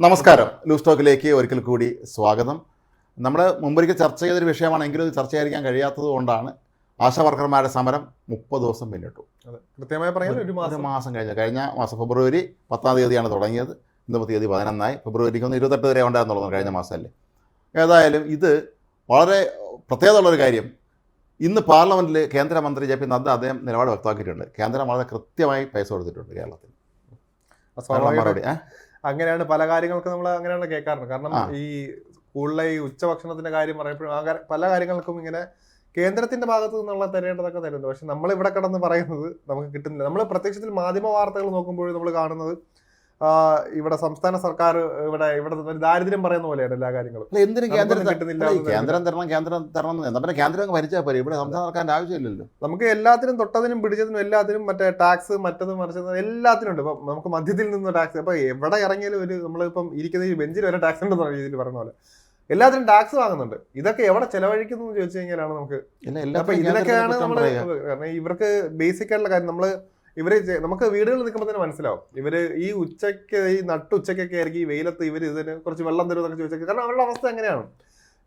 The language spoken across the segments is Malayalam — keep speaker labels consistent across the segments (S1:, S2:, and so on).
S1: നമസ്കാരം. ലൂസ് ടോക്കിലേക്ക് ഒരിക്കൽ കൂടി സ്വാഗതം. നമ്മൾ മുമ്പൊരിക്കൽ ചർച്ച ചെയ്തൊരു വിഷയമാണെങ്കിലും ഇത് ചർച്ച ചെയ്യാൻ കഴിയാത്തത് കൊണ്ടാണ് ആശാവർക്കർമാരുടെ സമരം മുപ്പത് ദിവസം പിന്നിട്ടു.
S2: അതെ. കൃത്യമായി പറയാൻ ഒരു മാസം.
S1: മാസം കഴിഞ്ഞു. കഴിഞ്ഞ മാസം ഫെബ്രുവരി പത്താം തീയതിയാണ് തുടങ്ങിയത്. ഇന്ന് തീയതി പതിനൊന്നായി. ഫെബ്രുവരിക്ക് ഒന്ന് ഇരുപത്തെട്ട് വരെ ഉണ്ടായിരുന്നു കഴിഞ്ഞ മാസമല്ലേ. ഏതായാലും ഇത് വളരെ പ്രത്യേകതയുള്ളൊരു കാര്യം. ഇന്ന് പാർലമെന്റിൽ കേന്ദ്രമന്ത്രി ജെ പി നദ്ദ അദ്ദേഹം നിലപാട് വ്യക്തമാക്കിയിട്ടുണ്ട്. കേന്ദ്രം വളരെ കൃത്യമായി പൈസ കൊടുത്തിട്ടുണ്ട് കേരളത്തിൽ മറുപടി?
S2: അങ്ങനെയാണ് പല കാര്യങ്ങൾക്കും നമ്മൾ അങ്ങനെയാണ് കേൾക്കാറുണ്ട്. കാരണം ഈ സ്കൂളിലെ ഈ ഉച്ചഭക്ഷണത്തിന്റെ കാര്യം പറയുമ്പോഴും ആ പല കാര്യങ്ങൾക്കും ഇങ്ങനെ കേന്ദ്രത്തിന്റെ ഭാഗത്തു നിന്നുള്ള തരേണ്ടതൊക്കെ തരുന്നുണ്ട്. പക്ഷെ നമ്മൾ ഇവിടെ കിടന്ന് പറയുന്നത് നമുക്ക് കിട്ടുന്നില്ല. നമ്മൾ പ്രത്യക്ഷത്തിൽ മാധ്യമ വാർത്തകൾ നോക്കുമ്പോൾ നമ്മൾ കാണുന്നത് ഇവിടെ സംസ്ഥാന സർക്കാർ ഇവിടെ ഇവിടെ ദാരിദ്ര്യം പറയുന്ന പോലെയാണ് എല്ലാ കാര്യങ്ങളും.
S1: എന്തിനും കേന്ദ്രം
S2: കിട്ടുന്നില്ല
S1: കേന്ദ്രം തരണം കേന്ദ്രം തരണം എന്ന്. പിന്നെ കേന്ദ്രം ഭരിച്ചാൽ പോരെ. ഇവിടെ സംസ്ഥാന സർക്കാരിന്റെ ആവശ്യമില്ലല്ലോ.
S2: നമുക്ക് എല്ലാത്തിനും തൊട്ടതിനും പിടിച്ചതിനും എല്ലാത്തിനും മറ്റേ ടാക്സ് മറ്റതും മറിച്ചതും എല്ലാത്തിനും ഉണ്ട്. ഇപ്പം നമുക്ക് മധ്യത്തിൽ നിന്ന് ടാക്സ് അപ്പൊ എവിടെ ഇറങ്ങിയാലും ഒരു നമ്മളിപ്പം ഇരിക്കുന്ന ഈ ബെഞ്ചിൽ വരെ ടാക്സ് ഉണ്ടെന്ന രീതിയിൽ പറഞ്ഞ പോലെ. എല്ലാത്തിനും ടാക്സ് വാങ്ങുന്നുണ്ട്. ഇതൊക്കെ എവിടെ ചെലവഴിക്കുന്നു എന്ന് ചോദിച്ചു കഴിഞ്ഞാലാണ് നമുക്ക് അപ്പൊ നമ്മൾ
S1: നമ്മൾ
S2: കാരണം ഇവർക്ക് ബേസിക് ആയിട്ടുള്ള കാര്യം നമ്മൾ ഇവർ നമുക്ക് വീടുകളിൽ നിൽക്കുമ്പോൾ തന്നെ മനസ്സിലാവും. ഇവർ ഈ ഉച്ചയ്ക്ക് ഈ നട്ടു ഉച്ചയ്ക്കൊക്കെ ആയിരിക്കും ഈ വെയിലത്ത് ഇവർ ഇതിന് കുറച്ച് വെള്ളം തരും എന്നൊക്കെ ചോദിച്ചൊക്കെ. കാരണം അവരുടെ അവസ്ഥ എങ്ങനെയാണ്?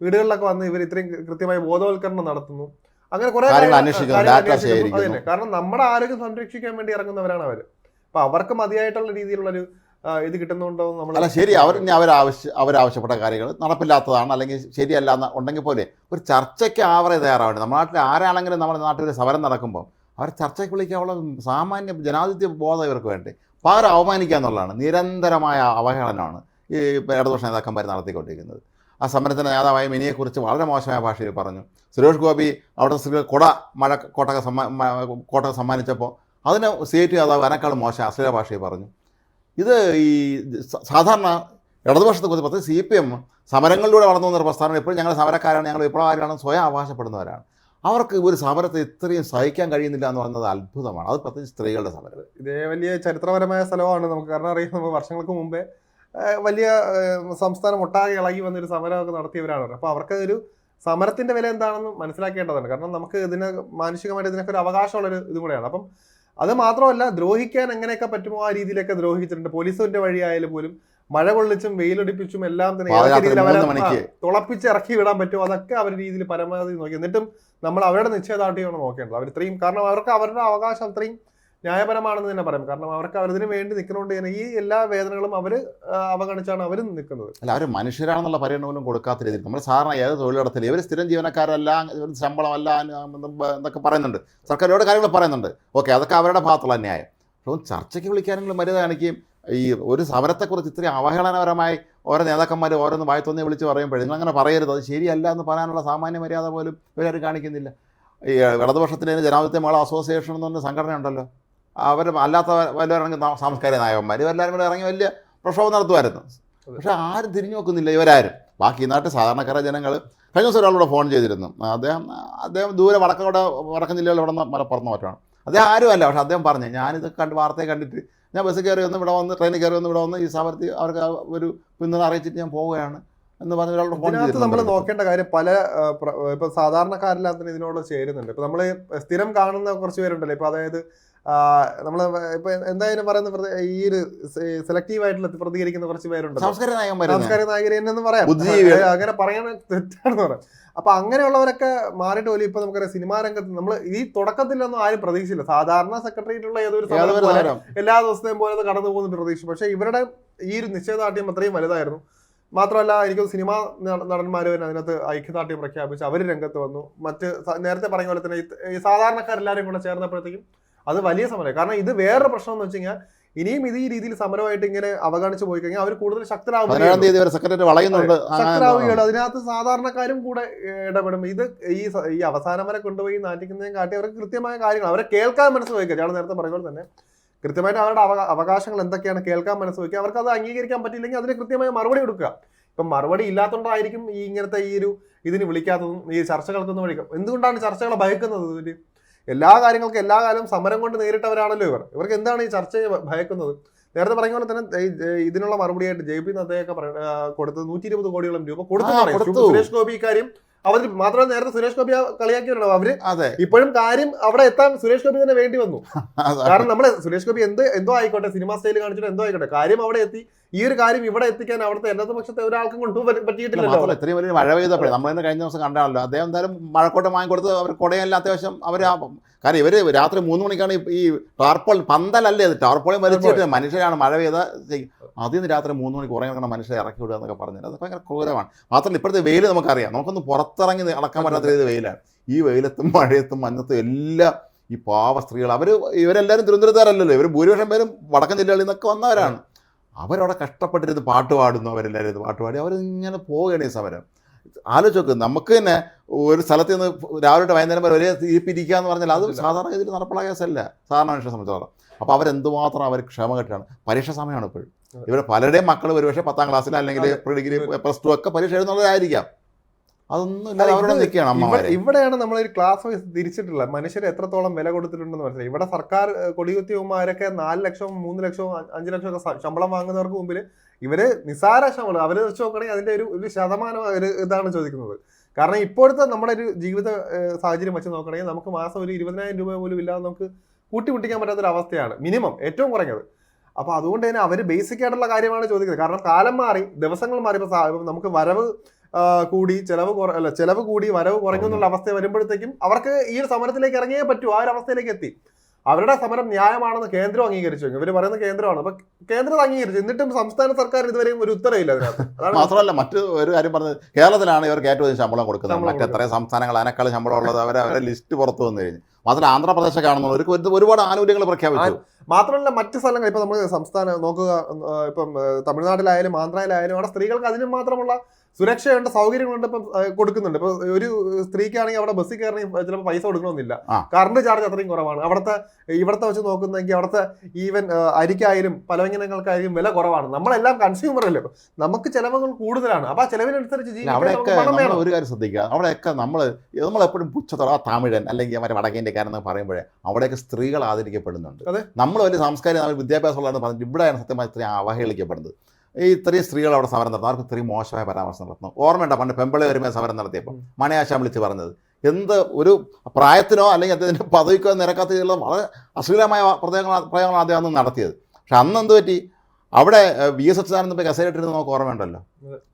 S2: വീടുകളിലൊക്കെ വന്ന് ഇവർ ഇത്രയും കൃത്യമായി ബോധവൽക്കരണം നടത്തുന്നു. അങ്ങനെ കുറെ അതന്നെ. കാരണം നമ്മുടെ ആരോഗ്യം സംരക്ഷിക്കാൻ വേണ്ടി ഇറങ്ങുന്നവരാണ് അവർ അപ്പൊ അവർക്ക് മതിയായിട്ടുള്ള രീതിയിലുള്ളൊരു ഒരു ഇത് കിട്ടുന്നുണ്ടോ നമ്മൾ
S1: അല്ല ശരി. അവർ അവരാവശ്യ അവരാവശ്യപ്പെട്ട കാര്യങ്ങൾ നടപ്പില്ലാത്തതാണ്. അല്ലെങ്കിൽ ശരിയല്ല എന്ന് ഉണ്ടെങ്കിൽ പോലെ ഒരു ചർച്ചയ്ക്ക് ആവറേ തയ്യാറാവേണ്ടത് നമ്മുടെ നാട്ടിൽ ആരാണെങ്കിലും നമ്മുടെ നാട്ടിൽ ഒരു സമരം നടക്കുമ്പോൾ അവർ ചർച്ചയ്ക്ക് വിളിക്കാനുള്ള സാമാന്യ ജനാധിപത്യ ബോധം ഇവർക്ക് വേണ്ടി? പകരം അവമാനിക്കുക എന്നുള്ളതാണ്. നിരന്തരമായ അവഹേളനമാണ് ഈ ഇടതുപക്ഷ നേതാക്കന്മാർ നടത്തിക്കൊണ്ടിരിക്കുന്നത്. ആ സമരത്തിന്റെ നേതാവായ മിനിയെക്കുറിച്ച് വളരെ മോശമായ ഭാഷയിൽ പറഞ്ഞു. സുരേഷ് ഗോപി അവിടെ സ്ത്രീകൾ കൊട മഴ കോട്ടക സമ്മാ കോട്ടക സമ്മാനിച്ചപ്പോൾ അതിന് സി ഐ ടി നേതാവ് അതിനേക്കാളും മോശം അശ്ലീല ഭാഷയിൽ പറഞ്ഞു. ഇത് ഈ സാധാരണ ഇടതുപക്ഷത്തെ കുറിച്ച് പ്രത്യേകിച്ച് സി പി എം സമരങ്ങളിലൂടെ വളർന്നു വന്നൊരു പ്രസ്ഥാനം ഇപ്പോഴും ഞങ്ങൾ സമരക്കാരാണ് ഞങ്ങൾ വിപ്ലവകാരാണ് സ്വയം അവകാശപ്പെടുന്നവരാണ്. അവർക്ക് ഒരു സമരത്തെ ഇത്രയും സഹിക്കാൻ കഴിയുന്നില്ല എന്ന് പറയുന്നത് അത്ഭുതമാണ്. അത് പ്രത്യേകിച്ച് സ്ത്രീകളുടെ സമരം
S2: ഇതേ വലിയ ചരിത്രപരമായ സ്ഥലമാണ്. നമുക്ക് കാരണം അറിയാം നമ്മൾ വർഷങ്ങൾക്ക് മുമ്പേ വലിയ സംസ്ഥാനം ഒട്ടാകെ ഇളകി വന്നൊരു സമരമൊക്കെ നടത്തിയവരാണ് അപ്പോൾ അവർക്ക് ഒരു സമരത്തിന്റെ വില എന്താണെന്ന് മനസ്സിലാക്കേണ്ടതാണ് കാരണം നമുക്ക് ഇതിന് മാനുഷികമായിട്ട് ഇതിനൊക്കെ ഒരു അവകാശമുള്ളൊരു ഇതും കൂടെയാണ്. അപ്പം അത് മാത്രമല്ല ദ്രോഹിക്കാൻ എങ്ങനെയൊക്കെ പറ്റുമോ ആ രീതിയിലൊക്കെ ദ്രോഹിച്ചിട്ടുണ്ട്. പോലീസിന്റെ വഴിയായാലും പോലും മഴ കൊള്ളിച്ചും വെയിലൊടിപ്പിച്ചും എല്ലാം തന്നെ ഏതൊക്കെ
S1: പാതിരാത്രി
S2: രീതിയിൽ അവരെ
S1: മണിക്ക്.
S2: തുളപ്പിച്ച് ഇറക്കി വിടാൻ പറ്റുമോ? അതൊക്കെ അവർ രീതിയിൽ പരമാവധി നോക്കി. എന്നിട്ടും നമ്മൾ അവരുടെ നിശ്ചയദാർഢ്യമാണ് നോക്കേണ്ടത്. അവർ ഇത്രയും കാരണം അവർക്ക് അവരുടെ അവകാശം അത്രയും ന്യായപരമാണെന്ന് തന്നെ പറയാം. കാരണം അവർക്ക് അവരിതിനു വേണ്ടി നിൽക്കുന്നതുകൊണ്ട് തന്നെ ഈ എല്ലാ വേദനകളും അവർ അവഗണിച്ചാണ് അവർ നിൽക്കുന്നത്.
S1: അല്ല അവർ മനുഷ്യരാണെന്നുള്ള പരിഗണന പോലും കൊടുക്കാത്ത രീതിയിൽ. നമ്മൾ സാധാരണ ഏത് തൊഴിലിടത്തിൽ ഇവർ സ്ഥിരം ജീവനക്കാരല്ല ശമ്പളമല്ല എന്നൊക്കെ പറയുന്നുണ്ട്. സർക്കാർ ഒരുപാട് കാര്യങ്ങൾ പറയുന്നുണ്ട്. ഓക്കെ അതൊക്കെ അവരുടെ ഭാഗത്തുള്ള ന്യായം. അപ്പം ചർച്ചയ്ക്ക് വിളിക്കാനെങ്കിലും മര്യാദ കാണിക്കുകയും ഈ ഒരു സമരത്തെക്കുറിച്ച് ഇത്രയും അവഹേളനപരമായി ഓരോ നേതാക്കന്മാർ ഓരോന്ന് വായത്തൊന്നെ വിളിച്ച് പറയുമ്പോൾ നിങ്ങൾ അങ്ങനെ പറയരുത്. അത് ശരിയല്ല എന്ന് പറയാനുള്ള സാമാന്യ മര്യാദ പോലും ഇവരാരും കാണിക്കുന്നില്ല. ഈ ഇടതുപക്ഷത്തിന് ജനാധിപത്യ മേള അസോസിയേഷൻ എന്ന് പറഞ്ഞ സംഘടന ഉണ്ടല്ലോ. അവർ അല്ലാത്ത വല്ലവരാണെങ്കിൽ സാംസ്കാരിക നായകന്മാർ ഇവരെല്ലാവരും കൂടെ ഇറങ്ങി വലിയ പ്രക്ഷോഭം നടത്തുമായിരുന്നു. പക്ഷേ ആരും തിരിഞ്ഞു നോക്കുന്നില്ല ഇവരാരും. ബാക്കി നാട്ടിൽ സാധാരണക്കാരായ ജനങ്ങൾ കഴിഞ്ഞ ദിവസം ഒരാളോട് ഫോൺ ചെയ്തിരുന്നു. അദ്ദേഹം അദ്ദേഹം ദൂരെ വടക്കോടെ വടക്കൻ ജില്ലകളിൽ ഇവിടെ നിന്ന് മലപ്പുറത്ത് മാറ്റമാണ് അദ്ദേഹം ആരുമല്ല പക്ഷേ അദ്ദേഹം പറഞ്ഞു ഞാനിത് കണ്ട് വാർത്തയെ കണ്ടിട്ട് ഞാൻ ബസ് കയറി വന്ന് ഇവിടെ വന്ന് ട്രെയിനിൽ കയറി വന്ന് ഇവിടെ വന്ന് ഈ സമരത്തിൽ അവർക്ക് ഒരു പിന്തുണ അറിയിച്ചിട്ട് ഞാൻ പോവുകയാണ് എന്ന് പറഞ്ഞ ഒരാളുടെ ഫോൺ
S2: നമ്മൾ നോക്കേണ്ട കാര്യം പല ഇപ്പൊ സാധാരണക്കാരെല്ലാം തന്നെ ഇതിനോട് ചേരുന്നുണ്ട്. ഇപ്പൊ നമ്മൾ സ്ഥിരം കാണുന്ന കുറച്ച് പേരുണ്ടല്ലോ. ഇപ്പൊ അതായത് നമ്മൾ ഇപ്പൊ എന്തായാലും പറയുന്ന ഈ ഒരു സെലക്റ്റീവ് ആയിട്ടുള്ള പ്രതികരിക്കുന്ന കുറച്ച് പേരുണ്ട്
S1: സാംസ്കാരിക നായകന്മാർ
S2: എന്നു പറയാം. അങ്ങനെ പറയാൻ തെറ്റാണെന്ന് പറയാം. അപ്പൊ അങ്ങനെയുള്ളവരൊക്കെ മാറിയിട്ട് പോലും ഇപ്പൊ നമുക്കറിയാം സിനിമാ രംഗത്ത് നമ്മൾ ഈ തുടക്കത്തിലൊന്നും ആരും പ്രതീക്ഷിച്ചില്ല. സാധാരണ സെക്രട്ടറിയിട്ടുള്ള ഏതൊരു എല്ലാ ദിവസത്തെയും പോലെ അത് കടന്നു പോകുന്ന പ്രതീക്ഷ പക്ഷെ ഇവരുടെ ഈ ഒരു നിശ്ചയദാർഢ്യം അത്രയും വലുതായിരുന്നു. മാത്രമല്ല എനിക്ക് സിനിമാ നടന്മാർ തന്നെ അതിനകത്ത് ഐക്യദാർഢ്യം പ്രഖ്യാപിച്ച്. അവർ രംഗത്ത് വന്നു. മറ്റ് നേരത്തെ പറഞ്ഞ പോലെ തന്നെ ഈ സാധാരണക്കാരെല്ലാവരും കൂടെ ചേർന്നപ്പോഴത്തേക്കും അത് വലിയ സമരം കാരണം ഇത് വേറൊരു പ്രശ്നം എന്ന് വെച്ച് കഴിഞ്ഞാൽ ഇനിയും ഇത് ഈ രീതിയിൽ സമരമായിട്ട് ഇങ്ങനെ അവഗണിച്ച് പോയി കഴിഞ്ഞാൽ അവർ കൂടുതൽ
S1: ശക്തരാവുകയാണ്
S2: ശക്തരാവുകയാണ് അതിനകത്ത് സാധാരണക്കാരും കൂടെ ഇടപെടും. ഇത് ഈ ഈ അവസാനം വരെ കൊണ്ടുപോയി നാട്ടിക്കുന്നതിനെ കാട്ടി അവർക്ക് കൃത്യമായ കാര്യങ്ങൾ അവരെ കേൾക്കാൻ മനസ്സ് കഴിഞ്ഞാൽ ഞാൻ നേരത്തെ പറഞ്ഞ പോലെ തന്നെ കൃത്യമായിട്ട് അവരുടെ അവകാ- അവകാശങ്ങൾ എന്തൊക്കെയാണ് കേൾക്കാൻ മനസ്സ് വയ്ക്കുക. അവർക്ക് അത് അംഗീകരിക്കാൻ പറ്റിയില്ലെങ്കിൽ അതിന് കൃത്യമായ മറുപടി കൊടുക്കുക. ഇപ്പം മറുപടി ഇല്ലാത്തതുകൊണ്ടായിരിക്കും ഈ ഇങ്ങനത്തെ ഈ ഒരു ഇതിന് വിളിക്കാത്തതും ഈ ചർച്ചകൾക്കൊന്നും വിളിക്കും. എന്തുകൊണ്ടാണ് ചർച്ചകളെ ഭയക്കുന്നത് ഇവർ എല്ലാ കാര്യങ്ങൾക്കും എല്ലാ കാലം സമരം കൊണ്ട് നേരിട്ടവരാണല്ലോ ഇവർ ഇവർക്ക് എന്താണ് ഈ ചർച്ചയെ ഭയക്കുന്നത് നേരത്തെ പറഞ്ഞ പോലെ തന്നെ ഇതിനുള്ള മറുപടിയായിട്ട് ജെ പി നദ്ദയൊക്കെ കൊടുത്തത് നൂറ്റി ഇരുപത് കോടിയോളം രൂപ. കൊടുത്തു. സുരേഷ് ഗോപി ഇക്കാര്യം അവർ മാത്രമല്ല നേരത്തെ സുരേഷ് ഗോപി കളിയാക്കിയവരാണ്. അവർ
S1: അതെ.
S2: ഇപ്പോഴും കാര്യം അവിടെ എത്താൻ സുരേഷ് ഗോപി തന്നെ വേണ്ടി വന്നു. കാരണം നമ്മൾ സുരേഷ് ഗോപി എന്ത് എന്തോ ആയിക്കോട്ടെ സിനിമ സ്റ്റൈൽ കാണിച്ചിട്ട് എന്തോ ആയിക്കോട്ടെ കാര്യം അവിടെ എത്തി. ഈ ഒരു കാര്യം ഇവിടെ എത്തിക്കാൻ അവിടുത്തെ പക്ഷത്തെ ഒരാൾക്കും കൊണ്ടുപോകാൻ
S1: പറ്റിയിട്ടില്ല ഇത്രയും വലിയ മഴ പെയ്തപ്പോഴേ നമ്മൾ തന്നെ കഴിഞ്ഞ ദിവസം കണ്ടാണല്ലോ അദ്ദേഹം എന്തായാലും മഴക്കോട്ട വാങ്ങിക്കൊടുത്ത് അവർ കൊടയല്ല അത്യാവശ്യം അവർ കാരണം ഇവർ രാത്രി മൂന്ന് മണിക്കാണ് ഈ- ടാർപ്പോൾ പന്തലല്ലേ അത് ടാർപ്പോളെ വലിച്ചിട്ട് മനുഷ്യരാണ് മഴ പെയ്ത അതിൽ നിന്ന് രാത്രി മൂന്ന് മണിക്ക് ഉറങ്ങി മനുഷ്യരെ ഇറക്കി വിടുക എന്നൊക്കെ പറഞ്ഞത് അത് ഭയങ്കര ക്രൂരമാണ്. മാത്രമല്ല ഇപ്പോഴത്തെ വെയിൽ നമുക്കറിയാം. നമുക്കൊന്ന് പുറത്തിറങ്ങി നടക്കാൻ പറ്റാത്ത രീതിയിൽ വെയിലാണ്. ഈ വെയിലത്തും മഴയത്തും മഞ്ഞത്തും എല്ലാം ഈ പാവ സ്ത്രീകൾ അവർ ഇവരെല്ലാവരും തിരുവനന്തപുരത്തുകാരല്ലല്ലോ ഇവർ ഭൂരിപക്ഷം പേരും വടക്കൻ ജില്ലകളിൽ നിന്നൊക്കെ വന്നവരാണ്. അവരവിടെ കഷ്ടപ്പെട്ടിരുന്ന് പാട്ട് പാടുന്നു അവരെല്ലാവരും ഇത് പാട്ട് പാടി. അവരിങ്ങനെ പോവുകയാണ് ഈ സമരം. ആലോചിച്ച് നോക്ക് നമുക്ക് തന്നെ ഒരു സ്ഥലത്ത് നിന്ന് രാവിലെ വൈകുന്നേരം വരെ ഒരേ ഇരിപ്പിരിക്കുക എന്ന് പറഞ്ഞാൽ അത് സാധാരണ ഇതിൽ നടപ്പിലായ കേസല്ല സാധാരണ മനുഷ്യനെ സംബന്ധിച്ചോളം. അപ്പോൾ അവരെന്തുമാത്രം അവർ ക്ഷമ കെട്ടാണ് പരീക്ഷ സമയമാണ് ഇപ്പോഴും. ഇവർ പലരുടെയും മക്കൾ ഒരുപക്ഷെ പത്താം ക്ലാസ്സിൽ അല്ലെങ്കിൽ പ്രീ ഡിഗ്രി പ്ലസ് ടു ഒക്കെ പരീക്ഷ എഴുതുന്നതായിരിക്കാം അതൊന്നും
S2: ഇവിടെയാണ് നമ്മൾ ഒരു ക്ലാസ് വൈസ് തിരിച്ചിട്ടുള്ളത്. മനുഷ്യർ എത്രത്തോളം വില കൊടുത്തിട്ടുണ്ടെന്ന് മനസ്സിലായി. ഇവിടെ സർക്കാർ കൊടികുത്തിയവന്മാരൊക്കെ നാല് ലക്ഷവും മൂന്ന് ലക്ഷവും അഞ്ചു അഞ്ച് ലക്ഷവും ഒക്കെ ശമ്പളം വാങ്ങുന്നവർക്ക് മുമ്പിൽ ഇവർ നിസാര ശമ്പളം. അവർ വെച്ച് നോക്കുകയാണെങ്കിൽ അതിന്റെ ഒരു ഒരു ശതമാനം ഒരു ഇതാണ് ചോദിക്കുന്നത്. കാരണം ഇപ്പോഴത്തെ നമ്മുടെ ഒരു ജീവിത സാഹചര്യം വെച്ച് നോക്കുകയാണെങ്കിൽ നമുക്ക് മാസം ഒരു ഇരുപതിനായിരം രൂപ പോലും ഇല്ലാതെ നമുക്ക് കൂട്ടിമുട്ടിക്കാൻ പറ്റാത്തൊരു അവസ്ഥയാണ് മിനിമം ഏറ്റവും കുറഞ്ഞത്. അപ്പൊ അതുകൊണ്ട് തന്നെ അവർ ബേസിക് ആയിട്ടുള്ള കാര്യമാണ് ചോദിക്കുന്നത്. കാരണം കാലം മാറി ദിവസങ്ങൾ മാറിയപ്പോൾ നമുക്ക് വരവ് കൂടി ചെലവ് അല്ല ചെലവ് കൂടി വരവ് കുറഞ്ഞു എന്നുള്ള അവസ്ഥ വരുമ്പോഴത്തേക്കും അവർക്ക് ഈ ഒരു സമരത്തിലേക്ക് ഇറങ്ങിയേ പറ്റൂ. ആ ഒരു അവസ്ഥയിലേക്ക് എത്തി. അവരുടെ സമരം ന്യായമാണെന്ന് കേന്ദ്രം അംഗീകരിച്ചു. ഇവർ പറയുന്നത് കേന്ദ്രമാണ്. അപ്പൊ കേന്ദ്രം അംഗീകരിച്ചു. എന്നിട്ടും സംസ്ഥാന സർക്കാർ ഇതുവരെയും ഒരു ഉത്തരവില്ല അതിനകത്ത്.
S1: മാത്രമല്ല മറ്റു ഒരു കാര്യം പറഞ്ഞത് കേരളത്തിലാണ് ഇവർക്ക് ഏറ്റവും ശമ്പളം കൊടുക്കുന്നത്. മറ്റെത്ര സംസ്ഥാനങ്ങൾ അതിനേക്കാൾ ശമ്പളം ഉള്ളത് അവർ അവരെ ലിസ്റ്റ് പുറത്തു വന്നു കഴിഞ്ഞു. മാത്രമല്ല ആന്ധ്രാപ്രദേശ് ആണെന്നുള്ളവർക്ക് ഒരു- ഒരുപാട് ആനുകൂല്യങ്ങൾ പ്രഖ്യാപിച്ചു.
S2: മാത്രമല്ല മറ്റ് സ്ഥലങ്ങൾ ഇപ്പൊ നമ്മൾ സംസ്ഥാനം നോക്കുക ഇപ്പം തമിഴ്നാട്ടിലായാലും ആന്ധ്രയിലായാലും അവിടെ സ്ത്രീകൾക്ക് അതിന് മാത്രമുള്ള സുരക്ഷയുണ്ട് സൗകര്യങ്ങളുണ്ട് ഇപ്പം കൊടുക്കുന്നുണ്ട്. ഇപ്പൊ ഒരു സ്ത്രീക്കാണെങ്കിൽ അവിടെ ബസ്സിൽ കയറണമെങ്കിൽ ചിലപ്പോൾ പൈസ കൊടുക്കണമെന്നില്ല. കറണ്ട് ചാർജ് അത്രയും കുറവാണ്. അവിടുത്തെ ഇവിടുത്തെ വെച്ച് നോക്കുന്നെങ്കിൽ അവിടുത്തെ ഈവൻ അരിക്കായാലും പലവ്യഞ്ജനങ്ങൾക്കായാലും വില കുറവാണ്. നമ്മളെല്ലാം കൺസ്യൂമർ അല്ലേ? നമുക്ക് ചിലവുകൾ കൂടുതലാണ്. അപ്പൊ ആ ചെലവിനനുസരിച്ച് ജീവിക്കാൻ
S1: ഒരു കാര്യം ശ്രദ്ധിക്കുക. അവിടെയൊക്കെ നമ്മൾ നമ്മളെപ്പോഴും പുച്ഛത്തോടെ ആ തമിഴൻ അല്ലെങ്കിൽ മറ്റേ വടക്കേന്ത്യക്കാരെന്ന് പറയുമ്പോഴേ അവിടെയൊക്കെ സ്ത്രീകൾ ആദരിക്കപ്പെടുന്നുണ്ട്. നമ്മൾ വലിയ സാംസ്കാരിക നമ്മൾ വിദ്യാഭ്യാസമുള്ളതെന്ന് പറഞ്ഞിട്ട് ഇവിടെയാണ് സത്യമായി ഇത്രയും അവഹേളിക്കപ്പെടുന്നത്. ഈ ഇത്രയും സ്ത്രീകൾ അവിടെ സമരം നടത്തുന്നു. അവർക്ക് ഇത്രയും മോശമായ പരാമർശം നടത്തുന്നു. ഓർമ്മയുണ്ടോ? പണ്ട് പെമ്പിളെ വരുമ്പോൾ സമരം നടത്തിയപ്പോൾ മണയാശാൻ വിളിച്ച് പറഞ്ഞത്. എന്ത് ഒരു പ്രായത്തിനോ അല്ലെങ്കിൽ അദ്ദേഹത്തിന്റെ പദവിക്കോ നിരക്കാത്ത രീതിയിലുള്ള വളരെ അശ്ലീലമായ പ്രയോഗങ്ങൾ പ്രയോഗങ്ങളാണ് അദ്ദേഹം അന്ന് നടത്തിയത്. പക്ഷെ അന്ന് എന്ത് പറ്റി? അവിടെ വി എസ് അച്യുതാനന്ദൻ ഇപ്പോൾ കസേരയിട്ടിരുന്ന് നമുക്ക് ഓർമ്മയുണ്ടല്ലോ.